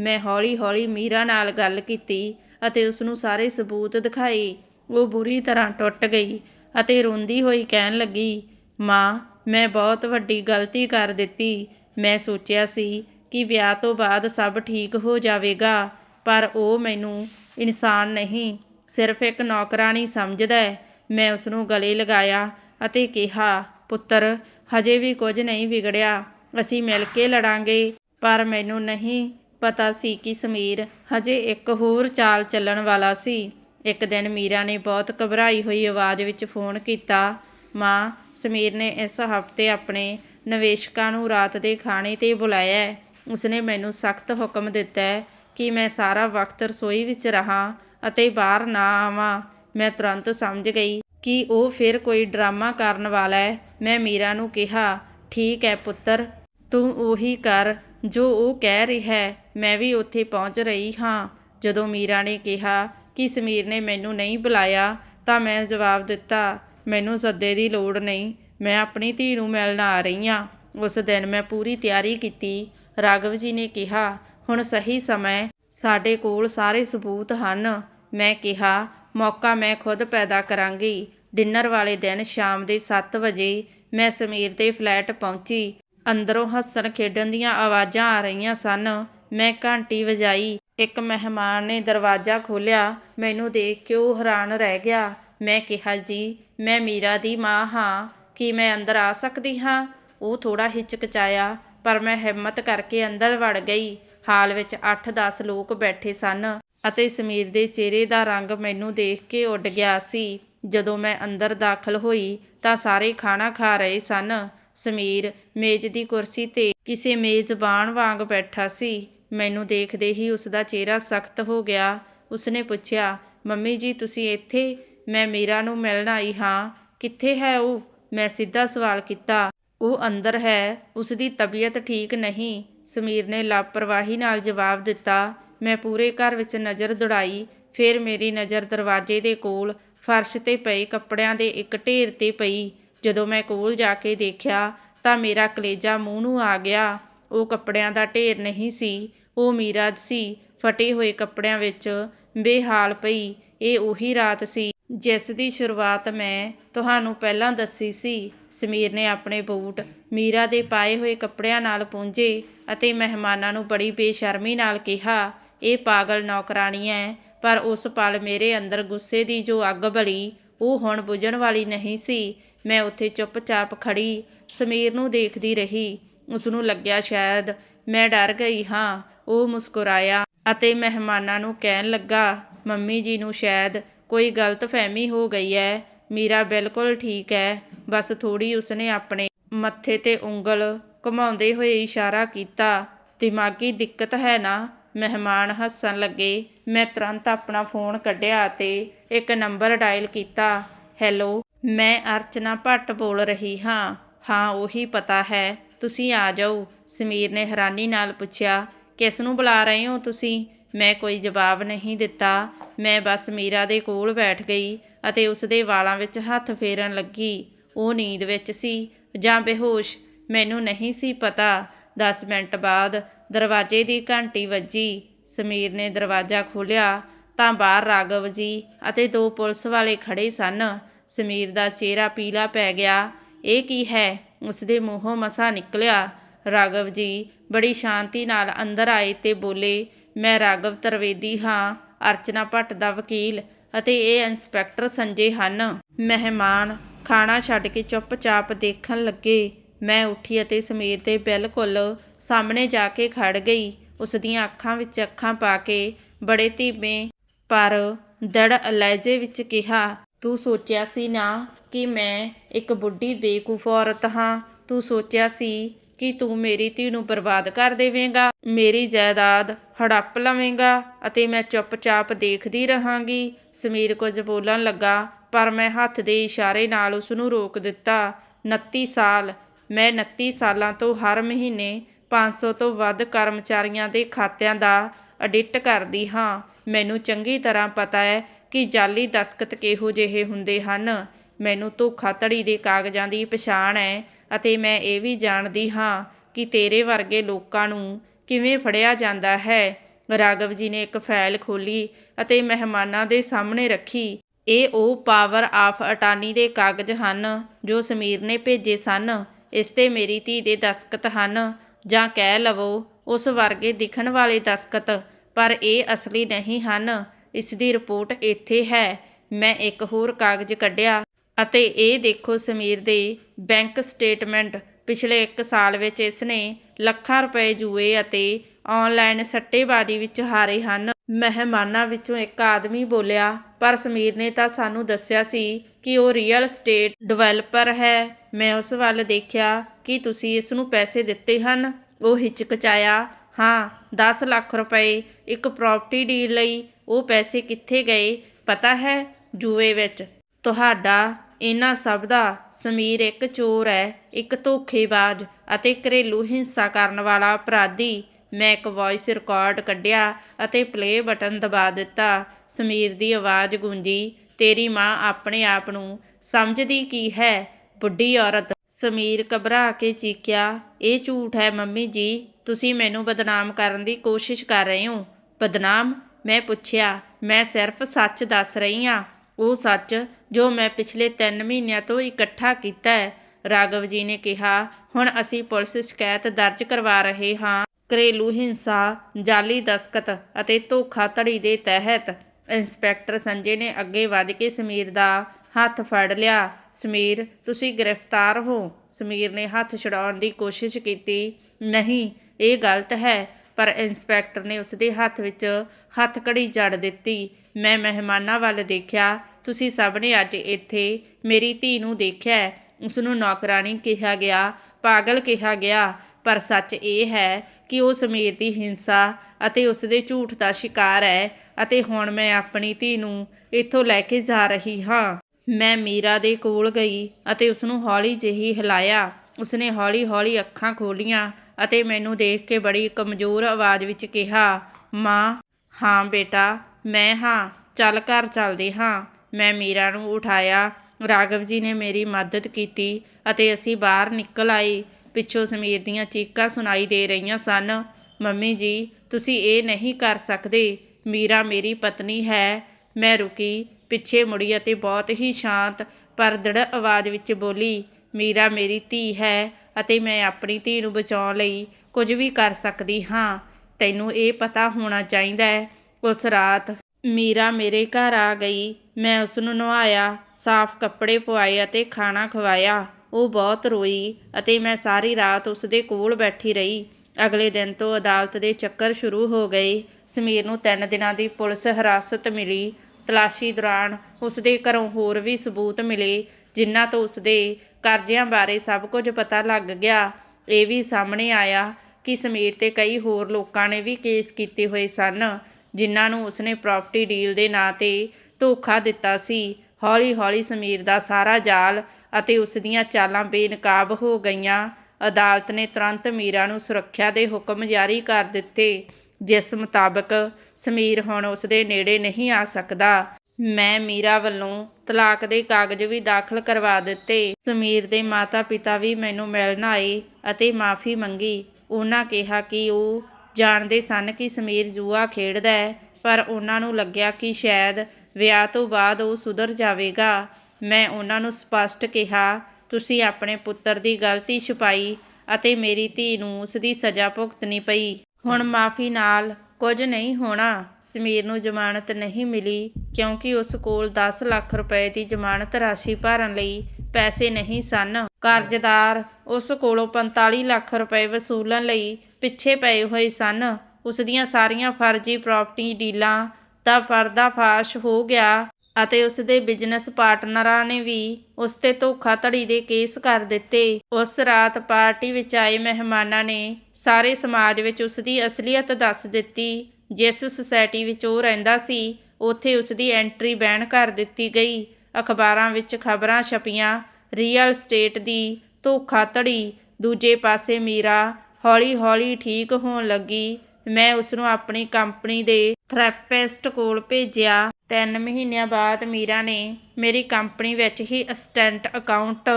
ਮੈਂ ਹੌਲੀ-ਹੌਲੀ ਮੀਰਾ ਨਾਲ ਗੱਲ ਕੀਤੀ ਅਤੇ ਉਸ ਨੂੰ ਸਾਰੇ ਸਬੂਤ ਦਿਖਾਏ। ਉਹ ਬੁਰੀ ਤਰ੍ਹਾਂ ਟੁੱਟ ਗਈ ਅਤੇ ਰੋਂਦੀ ਹੋਈ ਕਹਿਣ ਲੱਗੀ, ਮਾਂ ਮੈਂ ਬਹੁਤ ਵੱਡੀ ਗਲਤੀ ਕਰ ਦਿੱਤੀ। ਮੈਂ ਸੋਚਿਆ ਸੀ ਕਿ ਵਿਆਹ ਤੋਂ ਬਾਅਦ ਸਭ ਠੀਕ ਹੋ ਜਾਵੇਗਾ, ਪਰ ਉਹ ਮੈਨੂੰ ਇਨਸਾਨ ਨਹੀਂ, ਸਿਰਫ ਇੱਕ ਨੌਕਰਾਨੀ ਸਮਝਦਾ ਹੈ। ਮੈਂ ਉਸ ਨੂੰ ਗਲੇ ਲਗਾਇਆ ਅਤੇ ਕਿਹਾ, ਪੁੱਤਰ, ਹਜੇ ਵੀ ਕੁਝ ਨਹੀਂ ਵਿਗੜਿਆ, ਅਸੀਂ ਮਿਲ ਕੇ ਲੜਾਂਗੇ। ਪਰ ਮੈਨੂੰ ਨਹੀਂ ਪਤਾ ਸੀ ਕਿ ਸਮੀਰ ਹਜੇ ਇੱਕ ਹੋਰ ਚਾਲ ਚੱਲਣ ਵਾਲਾ ਸੀ। ਇੱਕ ਦਿਨ ਮੀਰਾ ਨੇ ਬਹੁਤ ਘਬਰਾਈ ਹੋਈ ਆਵਾਜ਼ ਵਿੱਚ ਫੋਨ ਕੀਤਾ। ਮਾਂ ਸਮੀਰ ਨੇ ਇਸ ਹਫ਼ਤੇ ਆਪਣੇ ਨਿਵੇਸ਼ਕਾਂ ਨੂੰ ਰਾਤ ਦੇ ਖਾਣੇ ਤੇ ਬੁਲਾਇਆ ਉਸਨੇ ਮੈਨੂੰ ਸਖਤ ਹੁਕਮ ਦਿੱਤਾ ਕਿ ਮੈਂ ਸਾਰਾ ਵਕਤ ਰਸੋਈ ਵਿੱਚ ਰਹਾ ਅਤੇ ਬਾਹਰ ਨਾ ਆਵਾਂ। ਮੈਂ ਤੁਰੰਤ ਸਮਝ ਗਈ ਕਿ ਉਹ ਫਿਰ ਕੋਈ ਡਰਾਮਾ ਕਰਨ ਵਾਲਾ ਹੈ। ਮੈਂ ਮੀਰਾ ਨੂੰ ਕਿਹਾ, ਠੀਕ ਹੈ ਪੁੱਤਰ, ਤੂੰ ਉਹੀ ਕਰ ਜੋ ਉਹ ਕਹਿ ਰਿਹਾ ਹੈ। ਮੈਂ ਵੀ ਉੱਥੇ ਪਹੁੰਚ ਰਹੀ ਹਾਂ। ਜਦੋਂ ਮੀਰਾ ਨੇ ਕਿਹਾ ਕਿ ਸਮੀਰ ਨੇ ਮੈਨੂੰ ਨਹੀਂ ਬੁਲਾਇਆ ਤਾਂ ਮੈਂ ਜਵਾਬ ਦਿੱਤਾ ਮੈਨੂੰ ਸੱਦੇ ਦੀ ਲੋੜ ਨਹੀਂ। ਮੈਂ ਆਪਣੀ ਧੀ ਨੂੰ ਮਿਲਣ ਆ ਰਹੀ ਹਾਂ। ਉਸ ਦਿਨ ਮੈਂ ਪੂਰੀ ਤਿਆਰੀ ਕੀਤੀ। ਰਾਘਵ ਜੀ ਨੇ ਕਿਹਾ, ਹੁਣ ਸਹੀ ਸਮਾਂ। ਸਾਡੇ ਕੋਲ ਸਾਰੇ ਸਬੂਤ ਹਨ। ਮੈਂ ਕਿਹਾ, ਮੌਕਾ ਮੈਂ ਖੁਦ ਪੈਦਾ ਕਰਾਂਗੀ। ਡਿਨਰ ਵਾਲੇ ਦਿਨ ਸ਼ਾਮ ਦੇ 7 ਵਜੇ ਮੈਂ ਸਮੀਰ ਦੇ ਫਲੈਟ ਪਹੁੰਚੀ। ਅੰਦਰੋਂ ਹੱਸਣ ਖੇਡਣ ਦੀਆਂ ਆਵਾਜ਼ਾਂ ਆ ਰਹੀਆਂ ਸਨ। ਮੈਂ ਘੰਟੀ ਵਜਾਈ। ਇੱਕ ਮਹਿਮਾਨ ਨੇ ਦਰਵਾਜ਼ਾ ਖੋਲ੍ਹਿਆ। ਮੈਨੂੰ ਦੇਖ ਕੇ ਉਹ ਹੈਰਾਨ ਰਹਿ ਗਿਆ। ਮੈਂ ਕਿਹਾ, ਜੀ, ਮੈਂ ਮੀਰਾ ਦੀ ਮਾਂ ਹਾਂ, ਕੀ ਮੈਂ ਅੰਦਰ ਆ ਸਕਦੀ ਹਾਂ? ਉਹ ਥੋੜਾ ਹਿਚਕਚਾਇਆ, ਪਰ ਮੈਂ ਹਿੰਮਤ ਕਰਕੇ ਅੰਦਰ ਵੜ ਗਈ। ਹਾਲ ਵਿੱਚ 8-10 ਲੋਕ ਬੈਠੇ ਸਨ ਅਤੇ ਸਮੀਰ ਦੇ ਚਿਹਰੇ ਦਾ ਰੰਗ ਮੈਨੂੰ ਦੇਖ ਕੇ ਉੱਡ ਗਿਆ ਸੀ। ਜਦੋਂ ਮੈਂ ਅੰਦਰ ਦਾਖਲ ਹੋਈ ਤਾਂ ਸਾਰੇ ਖਾਣਾ ਖਾ ਰਹੇ ਸਨ। ਸਮੀਰ ਮੇਜ਼ ਦੀ ਕੁਰਸੀ ਤੇ ਕਿਸੇ ਮੇਜ਼ਬਾਨ ਵਾਂਗ ਬੈਠਾ ਸੀ। ਮੈਨੂੰ ਦੇਖਦੇ ਹੀ ਉਸ ਦਾ ਚਿਹਰਾ ਸਖਤ ਹੋ ਗਿਆ। ਉਸਨੇ ਪੁੱਛਿਆ, ਮੰਮੀ ਜੀ, ਤੁਸੀਂ ਇੱਥੇ? ਮੈਂ ਮੀਰਾ ਨੂੰ ਮਿਲਣ ਆਈ ਹਾਂ। ਕਿੱਥੇ ਹੈ ਉਹ? ਮੈਂ ਸਿੱਧਾ ਸਵਾਲ ਕੀਤਾ। ਉਹ ਅੰਦਰ ਹੈ। ਉਸ ਦੀ ਤਬੀਅਤ ਠੀਕ ਨਹੀਂ। ਸਮੀਰ ਨੇ ਲਾਪਰਵਾਹੀ ਨਾਲ ਜਵਾਬ ਦਿੱਤਾ। ਮੈਂ ਪੂਰੇ ਘਰ ਵਿੱਚ ਨਜ਼ਰ ਦੌੜਾਈ। ਫਿਰ ਮੇਰੀ ਨਜ਼ਰ ਦਰਵਾਜ਼ੇ ਦੇ ਕੋਲ, ਫਰਸ਼ ਤੇ ਪਏ ਕੱਪੜਿਆਂ ਦੇ ਇੱਕ ਢੇਰ ਤੇ ਪਈ। ਜਦੋਂ ਮੈਂ ਕੋਲ ਜਾ ਕੇ ਦੇਖਿਆ, ਤਾਂ ਮੇਰਾ ਕਲੇਜਾ ਮੂੰਹ ਨੂੰ ਆ ਗਿਆ। ਉਹ ਕੱਪੜਿਆਂ ਦਾ ਢੇਰ ਨਹੀਂ ਸੀ। ਉਹ ਮੀਰਾ ਸੀ, ਫਟੇ ਹੋਏ ਕੱਪੜਿਆਂ ਵਿੱਚ। ਬੇਹਾਲ ਪਈ। ਇਹ ਉਹੀ ਰਾਤ ਸੀ। ਜਿਸ ਦੀ ਸ਼ੁਰੂਆਤ ਮੈਂ ਤੁਹਾਨੂੰ ਪਹਿਲਾਂ ਦੱਸੀ ਸੀ। ਸਮੀਰ ਨੇ ਆਪਣੇ ਬੂਟ ਮੀਰਾ ਦੇ ਪਾਏ ਹੋਏ ਕੱਪੜਿਆਂ ਨਾਲ ਪੂੰਝੇ ਅਤੇ ਮਹਿਮਾਨਾਂ ਨੂੰ ਬੜੀ ਬੇਸ਼ਰਮੀ ਨਾਲ ਕਿਹਾ, ਇਹ ਪਾਗਲ ਨੌਕਰਾਣੀ ਹੈ ਪਰ ਉਸ ਪਲ ਮੇਰੇ ਅੰਦਰ ਗੁੱਸੇ ਦੀ ਜੋ ਅੱਗ ਬਲੀ, ਉਹ ਹੁਣ ਬੁਝਣ ਵਾਲੀ ਨਹੀਂ ਸੀ। ਮੈਂ ਉੱਥੇ ਚੁੱਪਚਾਪ ਖੜੀ ਸਮੀਰ ਨੂੰ ਦੇਖਦੀ ਰਹੀ। ਉਸ ਨੂੰ ਲੱਗਿਆ ਸ਼ਾਇਦ ਮੈਂ ਡਰ ਗਈ ਹਾਂ। ਉਹ ਮੁਸਕਰਾਇਆ ਅਤੇ ਮਹਿਮਾਨਾਂ ਨੂੰ ਕਹਿਣ ਲੱਗਾ, ਮੰਮੀ ਜੀ ਨੂੰ ਸ਼ਾਇਦ ਕੋਈ ਗਲਤ ਫਹਿਮੀ ਹੋ ਗਈ ਹੈ ਮੀਰਾ ਬਿਲਕੁਲ ਠੀਕ ਹੈ ਬਸ ਥੋੜੀ ਉਸਨੇ ਆਪਣੇ ਮੱਥੇ ਤੇ ਉਂਗਲ ਘੁਮਾਉਂਦੇ ਹੋਏ ਇਸ਼ਾਰਾ ਕੀਤਾ। ਦਿਮਾਗੀ ਦਿੱਕਤ ਹੈ ਨਾ? ਮਹਿਮਾਨ ਹੱਸਣ ਲੱਗੇ। ਮੈਂ ਤੁਰੰਤ ਆਪਣਾ ਫੋਨ ਕੱਢਿਆ ਅਤੇ ਇੱਕ ਨੰਬਰ ਡਾਇਲ ਕੀਤਾ। ਹੈਲੋ, ਮੈਂ ਅਰਚਨਾ ਭੱਟ ਬੋਲ ਰਹੀ ਹਾਂ। ਹਾਂ, ਉਹੀ ਪਤਾ ਹੈ। ਤੁਸੀਂ ਆ ਜਾਓ। ਸਮੀਰ ਨੇ ਹੈਰਾਨੀ ਨਾਲ ਪੁੱਛਿਆ, ਕਿਸ ਨੂੰ ਬੁਲਾ ਰਹੇ ਹੋ ਤੁਸੀਂ? ਮੈਂ ਕੋਈ ਜਵਾਬ ਨਹੀਂ ਦਿੱਤਾ। ਮੈਂ ਬਸ ਮੀਰਾ ਦੇ ਕੋਲ ਬੈਠ ਗਈ ਅਤੇ ਉਸ ਦੇ ਵਾਲਾਂ ਵਿੱਚ ਹੱਥ ਫੇਰਨ ਲੱਗੀ। ਉਹ ਨੀਂਦ ਵਿੱਚ ਸੀ ਜਾਂ ਬੇਹੋਸ਼? ਮੈਨੂੰ ਨਹੀਂ ਸੀ ਪਤਾ। 10 ਮਿੰਟ ਬਾਅਦ ਦਰਵਾਜ਼ੇ ਦੀ ਘੰਟੀ ਵੱਜੀ। ਸਮੀਰ ਨੇ ਦਰਵਾਜ਼ਾ ਖੋਲ੍ਹਿਆ ਤਾਂ ਬਾਹਰ ਰਾਘਵ ਜੀ ਅਤੇ ਦੋ ਪੁਲਿਸ ਵਾਲੇ ਖੜੇ ਸਨ। ਸਮੀਰ ਦਾ ਚਿਹਰਾ ਪੀਲਾ ਪੈ ਗਿਆ। ਇਹ ਕੀ ਹੈ? ਉਸ ਦੇ ਮੂੰਹੋਂ ਮਸਾ ਨਿਕਲਿਆ। ਰਾਘਵ ਜੀ ਬੜੀ ਸ਼ਾਂਤੀ ਨਾਲ ਅੰਦਰ ਆਏ ਤੇ ਬੋਲੇ ਮੈਂ ਰਾਘਵ ਤ੍ਰਿਵੇਦੀ ਹਾਂ, ਅਰਚਨਾ ਭੱਟ ਦਾ ਵਕੀਲ ਅਤੇ ਇਹ ਇੰਸਪੈਕਟਰ ਸੰਜੇ ਹਨ। ਮਹਿਮਾਨ, ਖਾਣਾ ਛੱਡ ਕੇ ਚੁੱਪਚਾਪ ਦੇਖਣ ਲੱਗੇ। ਮੈਂ ਉੱਠੀ ਅਤੇ ਸਮੀਰ ਦੇ ਬਿਲਕੁਲ ਸਾਹਮਣੇ ਜਾ ਕੇ ਖੜ ਗਈ। ਉਸ ਦੀਆਂ ਅੱਖਾਂ ਵਿੱਚ ਅੱਖਾਂ ਪਾ ਕੇ ਬੜੇ ਧੀਮੇ ਪਰ ਦੜ ਲਹਿਜੇ ਵਿੱਚ ਕਿਹਾ, ਤੂੰ ਸੋਚਿਆ ਸੀ ਨਾ ਕਿ ਮੈਂ ਇੱਕ ਬੁੱਢੀ ਬੇਕੂਫ ਔਰਤ ਹਾਂ? ਤੂੰ ਸੋਚਿਆ ਸੀ ਕਿ ਤੂੰ ਮੇਰੀ ਧੀ ਨੂੰ ਬਰਬਾਦ ਕਰ ਦੇਵੇਂਗਾ, ਮੇਰੀ ਜਾਇਦਾਦ ਹੜੱਪ ਲਵੇਂਗਾ ਅਤੇ ਮੈਂ ਚੁੱਪਚਾਪ ਦੇਖਦੀ ਰਹਾਂਗੀ। ਸਮੀਰ ਕੁਝ ਬੋਲਣ ਲੱਗਾ, ਪਰ ਮੈਂ ਹੱਥ ਦੇ ਇਸ਼ਾਰੇ ਨਾਲ ਉਸ ਨੂੰ ਰੋਕ ਦਿੱਤਾ। 29 ਸਾਲ, ਮੈਂ 29 ਸਾਲਾਂ ਤੋਂ ਹਰ ਮਹੀਨੇ 500 ਤੋਂ ਵੱਧ ਕਰਮਚਾਰੀਆਂ ਦੇ ਖਾਤਿਆਂ ਦਾ ਆਡਿਟ ਕਰਦੀ ਹਾਂ। ਮੈਨੂੰ ਚੰਗੀ ਤਰ੍ਹਾਂ ਪਤਾ ਹੈ ਕਿ ਜਾਲੀ ਦਸਖਤ ਕਿਹੋ ਜਿਹੇ ਹੁੰਦੇ ਹਨ। ਮੈਨੂੰ ਧੋਖਾਧੜੀ ਦੇ ਕਾਗਜ਼ਾਂ ਦੀ ਪਛਾਣ ਹੈ ਅਤੇ ਮੈਂ ਇਹ ਵੀ ਜਾਣਦੀ ਹਾਂ ਕਿ ਤੇਰੇ ਵਰਗੇ ਲੋਕਾਂ ਨੂੰ ਕਿਵੇਂ ਫੜਿਆ ਜਾਂਦਾ ਹੈ। ਰਾਘਵ ਜੀ ਨੇ ਇੱਕ ਫਾਈਲ ਖੋਲੀ ਅਤੇ ਮਹਿਮਾਨਾਂ ਦੇ ਸਾਹਮਣੇ ਰੱਖੀ। ਇਹ ਉਹ ਪਾਵਰ ਆਫ ਅਟਾਨੀ ਦੇ ਕਾਗਜ਼ ਹਨ ਜੋ ਸਮੀਰ ਨੇ ਭੇਜੇ ਸਨ। ਇਸ ਤੇ ਮੇਰੀ ਧੀ ਦੇ ਦਸਖਤ ਹਨ ਜਾਂ ਕਹਿ ਲਵੋ ਉਸ ਵਰਗੇ ਦਿਖਣ ਵਾਲੇ ਦਸਖਤ ਪਰ ਇਹ ਅਸਲੀ ਨਹੀਂ ਹਨ। ਇਸ ਦੀ ਰਿਪੋਰਟ ਇੱਥੇ ਹੈ। ਮੈਂ ਇੱਕ ਹੋਰ ਕਾਗਜ਼ ਕੱਢਿਆ। ਅਤੇ ਇਹ ਦੇਖੋ ਸਮੀਰ ਦੇ ਬੈਂਕ ਸਟੇਟਮੈਂਟ। ਪਿਛਲੇ 1 ਸਾਲ ਵਿੱਚ ਇਸ ਨੇ ਲੱਖਾਂ ਰੁਪਏ ਜੂਏ ਅਤੇ ਆਨਲਾਈਨ ਸੱਟੇਬਾਜ਼ੀ ਵਿੱਚ ਹਾਰੇ ਹਨ। ਮਹਿਮਾਨਾਂ ਵਿੱਚੋਂ ਇੱਕ ਆਦਮੀ ਬੋਲਿਆ, ਪਰ ਸਮੀਰ ਨੇ ਤਾਂ ਸਾਨੂੰ ਦੱਸਿਆ ਸੀ ਕਿ ਉਹ ਰੀਅਲ ਸਟੇਟ ਡਿਵੈਲਪਰ ਹੈ। ਮੈਂ ਉਸ ਵੱਲ ਦੇਖਿਆ ਕਿ ਤੁਸੀਂ ਇਸ ਨੂੰ ਪੈਸੇ ਦਿੱਤੇ ਹਨ। ਉਹ ਹਿਚਕਚਾਇਆ, ਹਾਂ 10 ਲੱਖ ਰੁਪਏ ਇੱਕ ਪ੍ਰਾਪਰਟੀ ਡੀਲ ਲਈ ਉਹ ਪੈਸੇ ਕਿੱਥੇ ਗਏ, ਪਤਾ ਹੈ ਜੂਏ ਵਿੱਚ? ਤੁਹਾਡਾ, ਇਹਨਾਂ ਸਭ ਦਾ ਸਮੀਰ ਇੱਕ ਚੋਰ ਹੈ, ਇੱਕ ਧੋਖੇਬਾਜ਼ ਅਤੇ ਘਰੇਲੂ ਹਿੰਸਾ ਕਰਨ ਵਾਲਾ ਅਪਰਾਧੀ। ਮੈਂ ਇੱਕ ਵੌਇਸ ਰਿਕਾਰਡ ਕੱਢਿਆ ਅਤੇ ਪਲੇ ਬਟਨ ਦਬਾ ਦਿੱਤਾ। ਸਮੀਰ ਦੀ ਆਵਾਜ਼ ਗੂੰਜੀ, ਤੇਰੀ ਮਾਂ ਆਪਣੇ ਆਪ ਨੂੰ ਸਮਝਦੀ ਕੀ ਹੈ, ਬੁੱਢੀ ਔਰਤ? ਸਮੀਰ ਘਬਰਾ ਕੇ ਚੀਕਿਆ ਇਹ ਝੂਠ ਹੈ ਮੰਮੀ ਜੀ, ਤੁਸੀਂ ਮੈਨੂੰ ਬਦਨਾਮ ਕਰਨ ਦੀ ਕੋਸ਼ਿਸ਼ ਕਰ ਰਹੇ ਹੋ। ਬਦਨਾਮ? ਮੈਂ ਪੁੱਛਿਆ, ਮੈਂ ਸਿਰਫ ਸੱਚ ਦੱਸ ਰਹੀ ਹਾਂ। ਉਹ ਸੱਚ ਜੋ ਮੈਂ ਪਿਛਲੇ 3 ਮਹੀਨਿਆਂ ਤੋਂ ਇਕੱਠਾ ਕੀਤਾ ਹੈ। ਰਾਘਵ ਜੀ ਨੇ ਕਿਹਾ, ਹੁਣ ਅਸੀਂ ਪੁਲਿਸ ਸ਼ਿਕਾਇਤ ਦਰਜ ਕਰਵਾ ਰਹੇ ਹਾਂ। ਘਰੇਲੂ ਹਿੰਸਾ, ਜਾਲੀ ਦਸਕਤ ਅਤੇ ਧੋਖਾਧੜੀ ਦੇ ਤਹਿਤ ਇੰਸਪੈਕਟਰ ਸੰਜੇ ਨੇ ਅੱਗੇ ਵਧ ਕੇ ਸਮੀਰ ਦਾ ਹੱਥ ਫੜ ਲਿਆ। ਸਮੀਰ, ਤੁਸੀਂ ਗ੍ਰਿਫਤਾਰ ਹੋ। ਸਮੀਰ ਨੇ ਹੱਥ ਛੁਡਾਉਣ ਦੀ ਕੋਸ਼ਿਸ਼ ਕੀਤੀ। ਨਹੀਂ, ਇਹ ਗਲਤ ਹੈ। ਪਰ ਇੰਸਪੈਕਟਰ ਨੇ ਉਸ ਦੇ ਹੱਥ ਵਿੱਚ ਹੱਥ ਕੜੀ ਜੜ ਦਿੱਤੀ। ਮੈਂ ਮਹਿਮਾਨਾਂ ਵੱਲ ਦੇਖਿਆ। ਤੁਸੀਂ ਸਭ ਨੇ ਅੱਜ ਇੱਥੇ ਮੇਰੀ ਧੀ ਨੂੰ ਦੇਖਿਆ ਹੈ। ਉਸ ਨੂੰ ਨੌਕਰਾਨੀ ਕਿਹਾ ਗਿਆ, ਪਾਗਲ ਕਿਹਾ ਗਿਆ। ਪਰ ਸੱਚ ਇਹ ਹੈ ਕਿ ਉਹ ਸਮੀਰ ਦੀ ਹਿੰਸਾ ਅਤੇ ਉਸ ਦੇ ਝੂਠ ਦਾ ਸ਼ਿਕਾਰ ਹੈ ਅਤੇ ਹੁਣ ਮੈਂ ਆਪਣੀ ਧੀ ਨੂੰ ਇੱਥੋਂ ਲੈ ਕੇ ਜਾ ਰਹੀ ਹਾਂ। ਮੈਂ ਮੀਰਾ ਦੇ ਕੋਲ ਗਈ ਅਤੇ ਉਸ ਨੂੰ ਹੌਲੀ ਜਿਹੀ ਹਿਲਾਇਆ। ਉਸਨੇ ਹੌਲੀ-ਹੌਲੀ ਅੱਖਾਂ ਖੋਲੀਆਂ ਅਤੇ ਮੈਨੂੰ ਦੇਖ ਕੇ ਬੜੀ ਕਮਜ਼ੋਰ ਆਵਾਜ਼ ਵਿੱਚ ਕਿਹਾ, ਮਾਂ, ਹਾਂ ਬੇਟਾ, ਮੈਂ ਹਾਂ, ਚੱਲ ਘਰ ਚੱਲਦੇ ਹਾਂ। ਮੈਂ ਮੀਰਾ ਨੂੰ ਉਠਾਇਆ। ਰਾਘਵ ਜੀ ਨੇ ਮੇਰੀ ਮਦਦ ਕੀਤੀ ਅਤੇ ਅਸੀਂ ਬਾਹਰ ਨਿਕਲ ਆਏ। ਪਿੱਛੋਂ ਸਮੀਰ ਦੀਆਂ ਚੀਕਾਂ ਸੁਣਾਈ ਦੇ ਰਹੀਆਂ ਸਨ, ਮੰਮੀ ਜੀ, ਤੁਸੀਂ ਇਹ ਨਹੀਂ ਕਰ ਸਕਦੇ। ਮੀਰਾ ਮੇਰੀ ਪਤਨੀ ਹੈ। ਮੈਂ ਰੁਕੀ, ਪਿੱਛੇ ਮੁੜੀ ਅਤੇ ਬਹੁਤ ਹੀ ਸ਼ਾਂਤ, ਪਰ ਦ੍ਰਿੜ ਆਵਾਜ਼ ਵਿੱਚ ਬੋਲੀ, ਮੀਰਾ ਮੇਰੀ ਧੀ ਹੈ ਅਤੇ ਮੈਂ ਆਪਣੀ ਧੀ ਨੂੰ ਬਚਾਉਣ ਲਈ ਕੁਝ ਵੀ ਕਰ ਸਕਦੀ ਹਾਂ। ਤੈਨੂੰ ਇਹ ਪਤਾ ਹੋਣਾ ਚਾਹੀਦਾ ਹੈ। ਉਸ ਰਾਤ ਮੀਰਾ ਮੇਰੇ ਘਰ ਆ ਗਈ। ਮੈਂ ਉਸ ਨੂੰ ਨਵਾਇਆ, ਸਾਫ਼ ਕੱਪੜੇ ਪਵਾਏ ਅਤੇ ਖਾਣਾ ਖਵਾਇਆ। ਉਹ ਬਹੁਤ ਰੋਈ ਅਤੇ ਮੈਂ ਸਾਰੀ ਰਾਤ ਉਸ ਦੇ ਕੋਲ ਬੈਠੀ ਰਹੀ। ਅਗਲੇ ਦਿਨ ਤੋਂ ਅਦਾਲਤ ਦੇ ਚੱਕਰ ਸ਼ੁਰੂ ਹੋ ਗਏ। ਸਮੀਰ ਨੂੰ ਤਿੰਨ ਦਿਨਾਂ ਦੀ ਪੁਲਿਸ ਹਿਰਾਸਤ ਮਿਲੀ। ਤਲਾਸ਼ੀ ਦੌਰਾਨ ਉਸ ਦੇ ਘਰੋਂ ਹੋਰ ਵੀ ਸਬੂਤ ਮਿਲੇ, ਜਿਨ੍ਹਾਂ ਤੋਂ ਉਸ ਦੇ ਕਰਜ਼ਿਆਂ ਬਾਰੇ ਸਭ ਕੁਝ ਪਤਾ ਲੱਗ ਗਿਆ। ਇਹ ਵੀ ਸਾਹਮਣੇ ਆਇਆ ਕਿ ਸਮੀਰ ਤੇ ਕਈ ਹੋਰ ਲੋਕਾਂ ਨੇ ਵੀ ਕੇਸ ਕੀਤੇ ਹੋਏ ਸਨ। ਜਿਨ੍ਹਾਂ ਨੂੰ ਉਸਨੇ ਪ੍ਰਾਪਰਟੀ ਡੀਲ ਦੇ ਨਾਂ ਤੇ ਧੋਖਾ ਦਿੱਤਾ ਸੀ। ਹੌਲੀ-ਹੌਲੀ ਸਮੀਰ ਦਾ ਸਾਰਾ ਜਾਲ ਅਤੇ ਉਸ ਦੀਆਂ ਚਾਲਾਂ ਬੇਨਕਾਬ ਹੋ ਗਈਆਂ। ਅਦਾਲਤ ਨੇ ਤੁਰੰਤ ਮੀਰਾ ਨੂੰ ਸੁਰੱਖਿਆ ਦੇ ਹੁਕਮ ਜਾਰੀ ਕਰ ਦਿੱਤੇ, ਜਿਸ ਮੁਤਾਬਕ ਸਮੀਰ ਹੁਣ ਉਸ ਦੇ ਨੇੜੇ ਨਹੀਂ ਆ ਸਕਦਾ। ਮੈਂ ਮੀਰਾ ਵੱਲੋਂ ਤਲਾਕ ਦੇ ਕਾਗਜ਼ ਵੀ ਦਾਖਲ ਕਰਵਾ ਦਿੱਤੇ। ਸਮੀਰ ਦੇ ਮਾਤਾ-ਪਿਤਾ ਵੀ ਮੈਨੂੰ ਮਿਲਣ ਆਏ ਅਤੇ ਮਾਫੀ ਮੰਗੀ। ਉਹਨਾਂ ਕਿਹਾ ਕਿ ਉਹ ਜਾਣਦੇ ਸਨ ਕਿ ਸਮੀਰ ਜੂਆ ਖੇਡਦਾ ਹੈ, ਪਰ ਉਹਨਾਂ ਨੂੰ ਲੱਗਿਆ ਕਿ ਸ਼ਾਇਦ ਵਿਆਹ ਤੋਂ ਬਾਅਦ ਉਹ ਸੁਧਰ ਜਾਵੇਗਾ। ਮੈਂ ਉਹਨਾਂ ਨੂੰ ਸਪਸ਼ਟ ਕਿਹਾ, ਤੁਸੀਂ ਆਪਣੇ ਪੁੱਤਰ ਦੀ ਗਲਤੀ ਛੁਪਾਈ ਅਤੇ ਮੇਰੀ ਧੀ ਨੂੰ ਉਸ ਦੀ ਸਜ਼ਾ ਭੁਗਤਣੀ ਪਈ। ਹੁਣ ਮਾਫੀ ਨਾਲ ਕੁਝ ਨਹੀਂ ਹੋਣਾ। ਸਮੀਰ ਨੂੰ ਜ਼ਮਾਨਤ ਨਹੀਂ ਮਿਲੀ, ਕਿਉਂਕਿ ਉਸ ਕੋਲ 10 ਲੱਖ ਰੁਪਏ ਦੀ ਜ਼ਮਾਨਤ ਰਾਸ਼ੀ ਭਰਨ ਲਈ ਪੈਸੇ ਨਹੀਂ ਸਨ। ਕਰਜ਼ਦਾਰ ਉਸ ਕੋਲੋਂ 45 ਲੱਖ ਰੁਪਏ ਵਸੂਲਣ ਲਈ ਪਿੱਛੇ ਪਏ ਹੋਏ ਸਨ। ਉਸ ਦੀਆਂ ਸਾਰੀਆਂ ਫਰਜ਼ੀ ਪ੍ਰਾਪਰਟੀ ਡੀਲਾਂ ਦਾ ਪਰਦਾਫਾਸ਼ ਹੋ ਗਿਆ ਅਤੇ ਉਸ ਦੇ ਬਿਜ਼ਨਸ ਪਾਰਟਨਰਾਂ ਨੇ ਵੀ ਉਸ ਤੇ ਧੋਖਾਧੜੀ ਦੇ ਕੇਸ ਕਰ ਦਿੱਤੇ। ਉਸ ਰਾਤ ਪਾਰਟੀ ਵਿੱਚ ਆਏ ਮਹਿਮਾਨਾਂ ਨੇ ਸਾਰੇ ਸਮਾਜ ਵਿੱਚ ਉਸ ਦੀ ਅਸਲੀਅਤ ਦੱਸ ਦਿੱਤੀ। ਜਿਸ ਸੁਸਾਇਟੀ ਵਿੱਚ ਉਹ ਰਹਿੰਦਾ ਸੀ, ਉੱਥੇ ਉਸ ਦੀ ਐਂਟਰੀ ਬੈਨ ਕਰ ਦਿੱਤੀ ਗਈ। ਅਖਬਾਰਾਂ ਵਿੱਚ ਖਬਰਾਂ ਛਪੀਆਂ, ਰੀਅਲ ਸਟੇਟ ਦੀ ਧੋਖਾਧੜੀ, ਦੂਜੇ ਪਾਸੇ ਮੀਰਾ ਹੌਲੀ-ਹੌਲੀ ਠੀਕ ਹੋਣ ਲੱਗੀ। ਮੈਂ ਉਸ ਨੂੰ ਆਪਣੀ ਕੰਪਨੀ ਦੇ ਥੈਰੇਪਿਸਟ ਕੋਲ ਭੇਜਿਆ। ਤਿੰਨ ਮਹੀਨਿਆਂ ਬਾਅਦ ਮੀਰਾ ਨੇ ਮੇਰੀ ਕੰਪਨੀ ਵਿੱਚ ਹੀ ਅਸਿਸਟੈਂਟ ਅਕਾਊਂਟ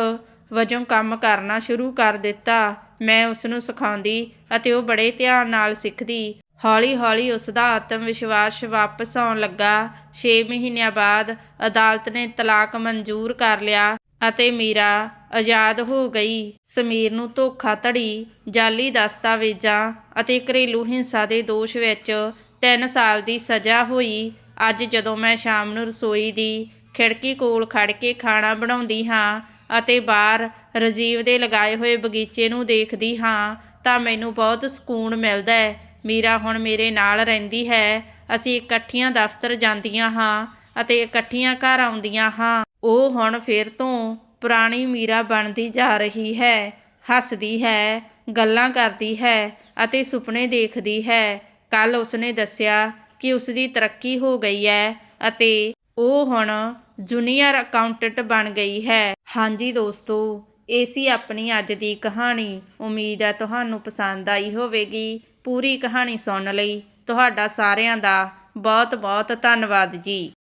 ਵਜੋਂ ਕੰਮ ਕਰਨਾ ਸ਼ੁਰੂ ਕਰ ਦਿੱਤਾ। ਮੈਂ ਉਸ ਨੂੰ ਸਿਖਾਉਂਦੀ ਅਤੇ ਉਹ ਬੜੇ ਧਿਆਨ ਨਾਲ ਸਿੱਖਦੀ। ਹੌਲੀ-ਹੌਲੀ ਉਸ ਦਾ ਆਤਮ ਵਿਸ਼ਵਾਸ ਵਾਪਸ ਆਉਣ ਲੱਗਾ। 6 ਮਹੀਨਿਆਂ ਬਾਅਦ ਅਦਾਲਤ ਨੇ ਤਲਾਕ ਮਨਜ਼ੂਰ ਕਰ ਲਿਆ। ਅਤੇ ਮੀਰਾ ਆਜ਼ਾਦ ਹੋ ਗਈ। ਸਮੀਰ ਨੂੰ ਧੋਖਾਧੜੀ ਜਾਲੀ ਦਸਤਾਵੇਜ਼ਾਂ ਅਤੇ ਘਰੇਲੂ ਹਿੰਸਾ ਦੇ ਦੋਸ਼ ਵਿੱਚ 3 ਸਾਲ ਦੀ ਸਜ਼ਾ ਹੋਈ। ਅੱਜ ਜਦੋਂ ਮੈਂ ਸ਼ਾਮ ਨੂੰ ਰਸੋਈ ਦੀ ਖਿੜਕੀ ਕੋਲ ਖੜ ਕੇ ਖਾਣਾ ਬਣਾਉਂਦੀ ਹਾਂ ਅਤੇ ਬਾਹਰ ਰਜੀਵ ਦੇ ਲਗਾਏ ਹੋਏ ਬਗੀਚੇ ਨੂੰ ਦੇਖਦੀ ਹਾਂ, ਤਾਂ ਮੈਨੂੰ ਬਹੁਤ ਸਕੂਨ ਮਿਲਦਾ ਹੈ। ਮੀਰਾ ਹੁਣ ਮੇਰੇ ਨਾਲ ਰਹਿੰਦੀ ਹੈ। ਅਸੀਂ ਇਕੱਠੀਆਂ ਦਫ਼ਤਰ ਜਾਂਦੀਆਂ ਹਾਂ ਅਤੇ ਇਕੱਠੀਆਂ ਘਰ ਆਉਂਦੀਆਂ ਹਾਂ। ਉਹ ਹੁਣ ਫਿਰ ਤੋਂ ਪੁਰਾਣੀ ਮੀਰਾ ਬਣਦੀ ਜਾ ਰਹੀ ਹੈ, ਹੱਸਦੀ ਹੈ, ਗੱਲਾਂ ਕਰਦੀ ਹੈ ਅਤੇ ਸੁਪਨੇ ਦੇਖਦੀ ਹੈ। ਕੱਲ ਉਸਨੇ ਦੱਸਿਆ ਕਿ ਉਸ ਦੀ ਤਰੱਕੀ ਹੋ ਗਈ ਹੈ ਅਤੇ ਉਹ ਹੁਣ ਜੂਨੀਅਰ ਅਕਾਊਂਟੈਂਟ ਬਣ ਗਈ ਹੈ। ਹਾਂਜੀ ਦੋਸਤੋ, ਇਹ ਸੀ ਆਪਣੀ ਅੱਜ ਦੀ ਕਹਾਣੀ। ਉਮੀਦ ਹੈ ਤੁਹਾਨੂੰ ਪਸੰਦ ਆਈ ਹੋਵੇਗੀ। ਪੂਰੀ ਕਹਾਣੀ ਸੁਣਨ ਲਈ ਤੁਹਾਡਾ ਸਾਰਿਆਂ ਦਾ ਬਹੁਤ ਬਹੁਤ ਧੰਨਵਾਦ ਜੀ।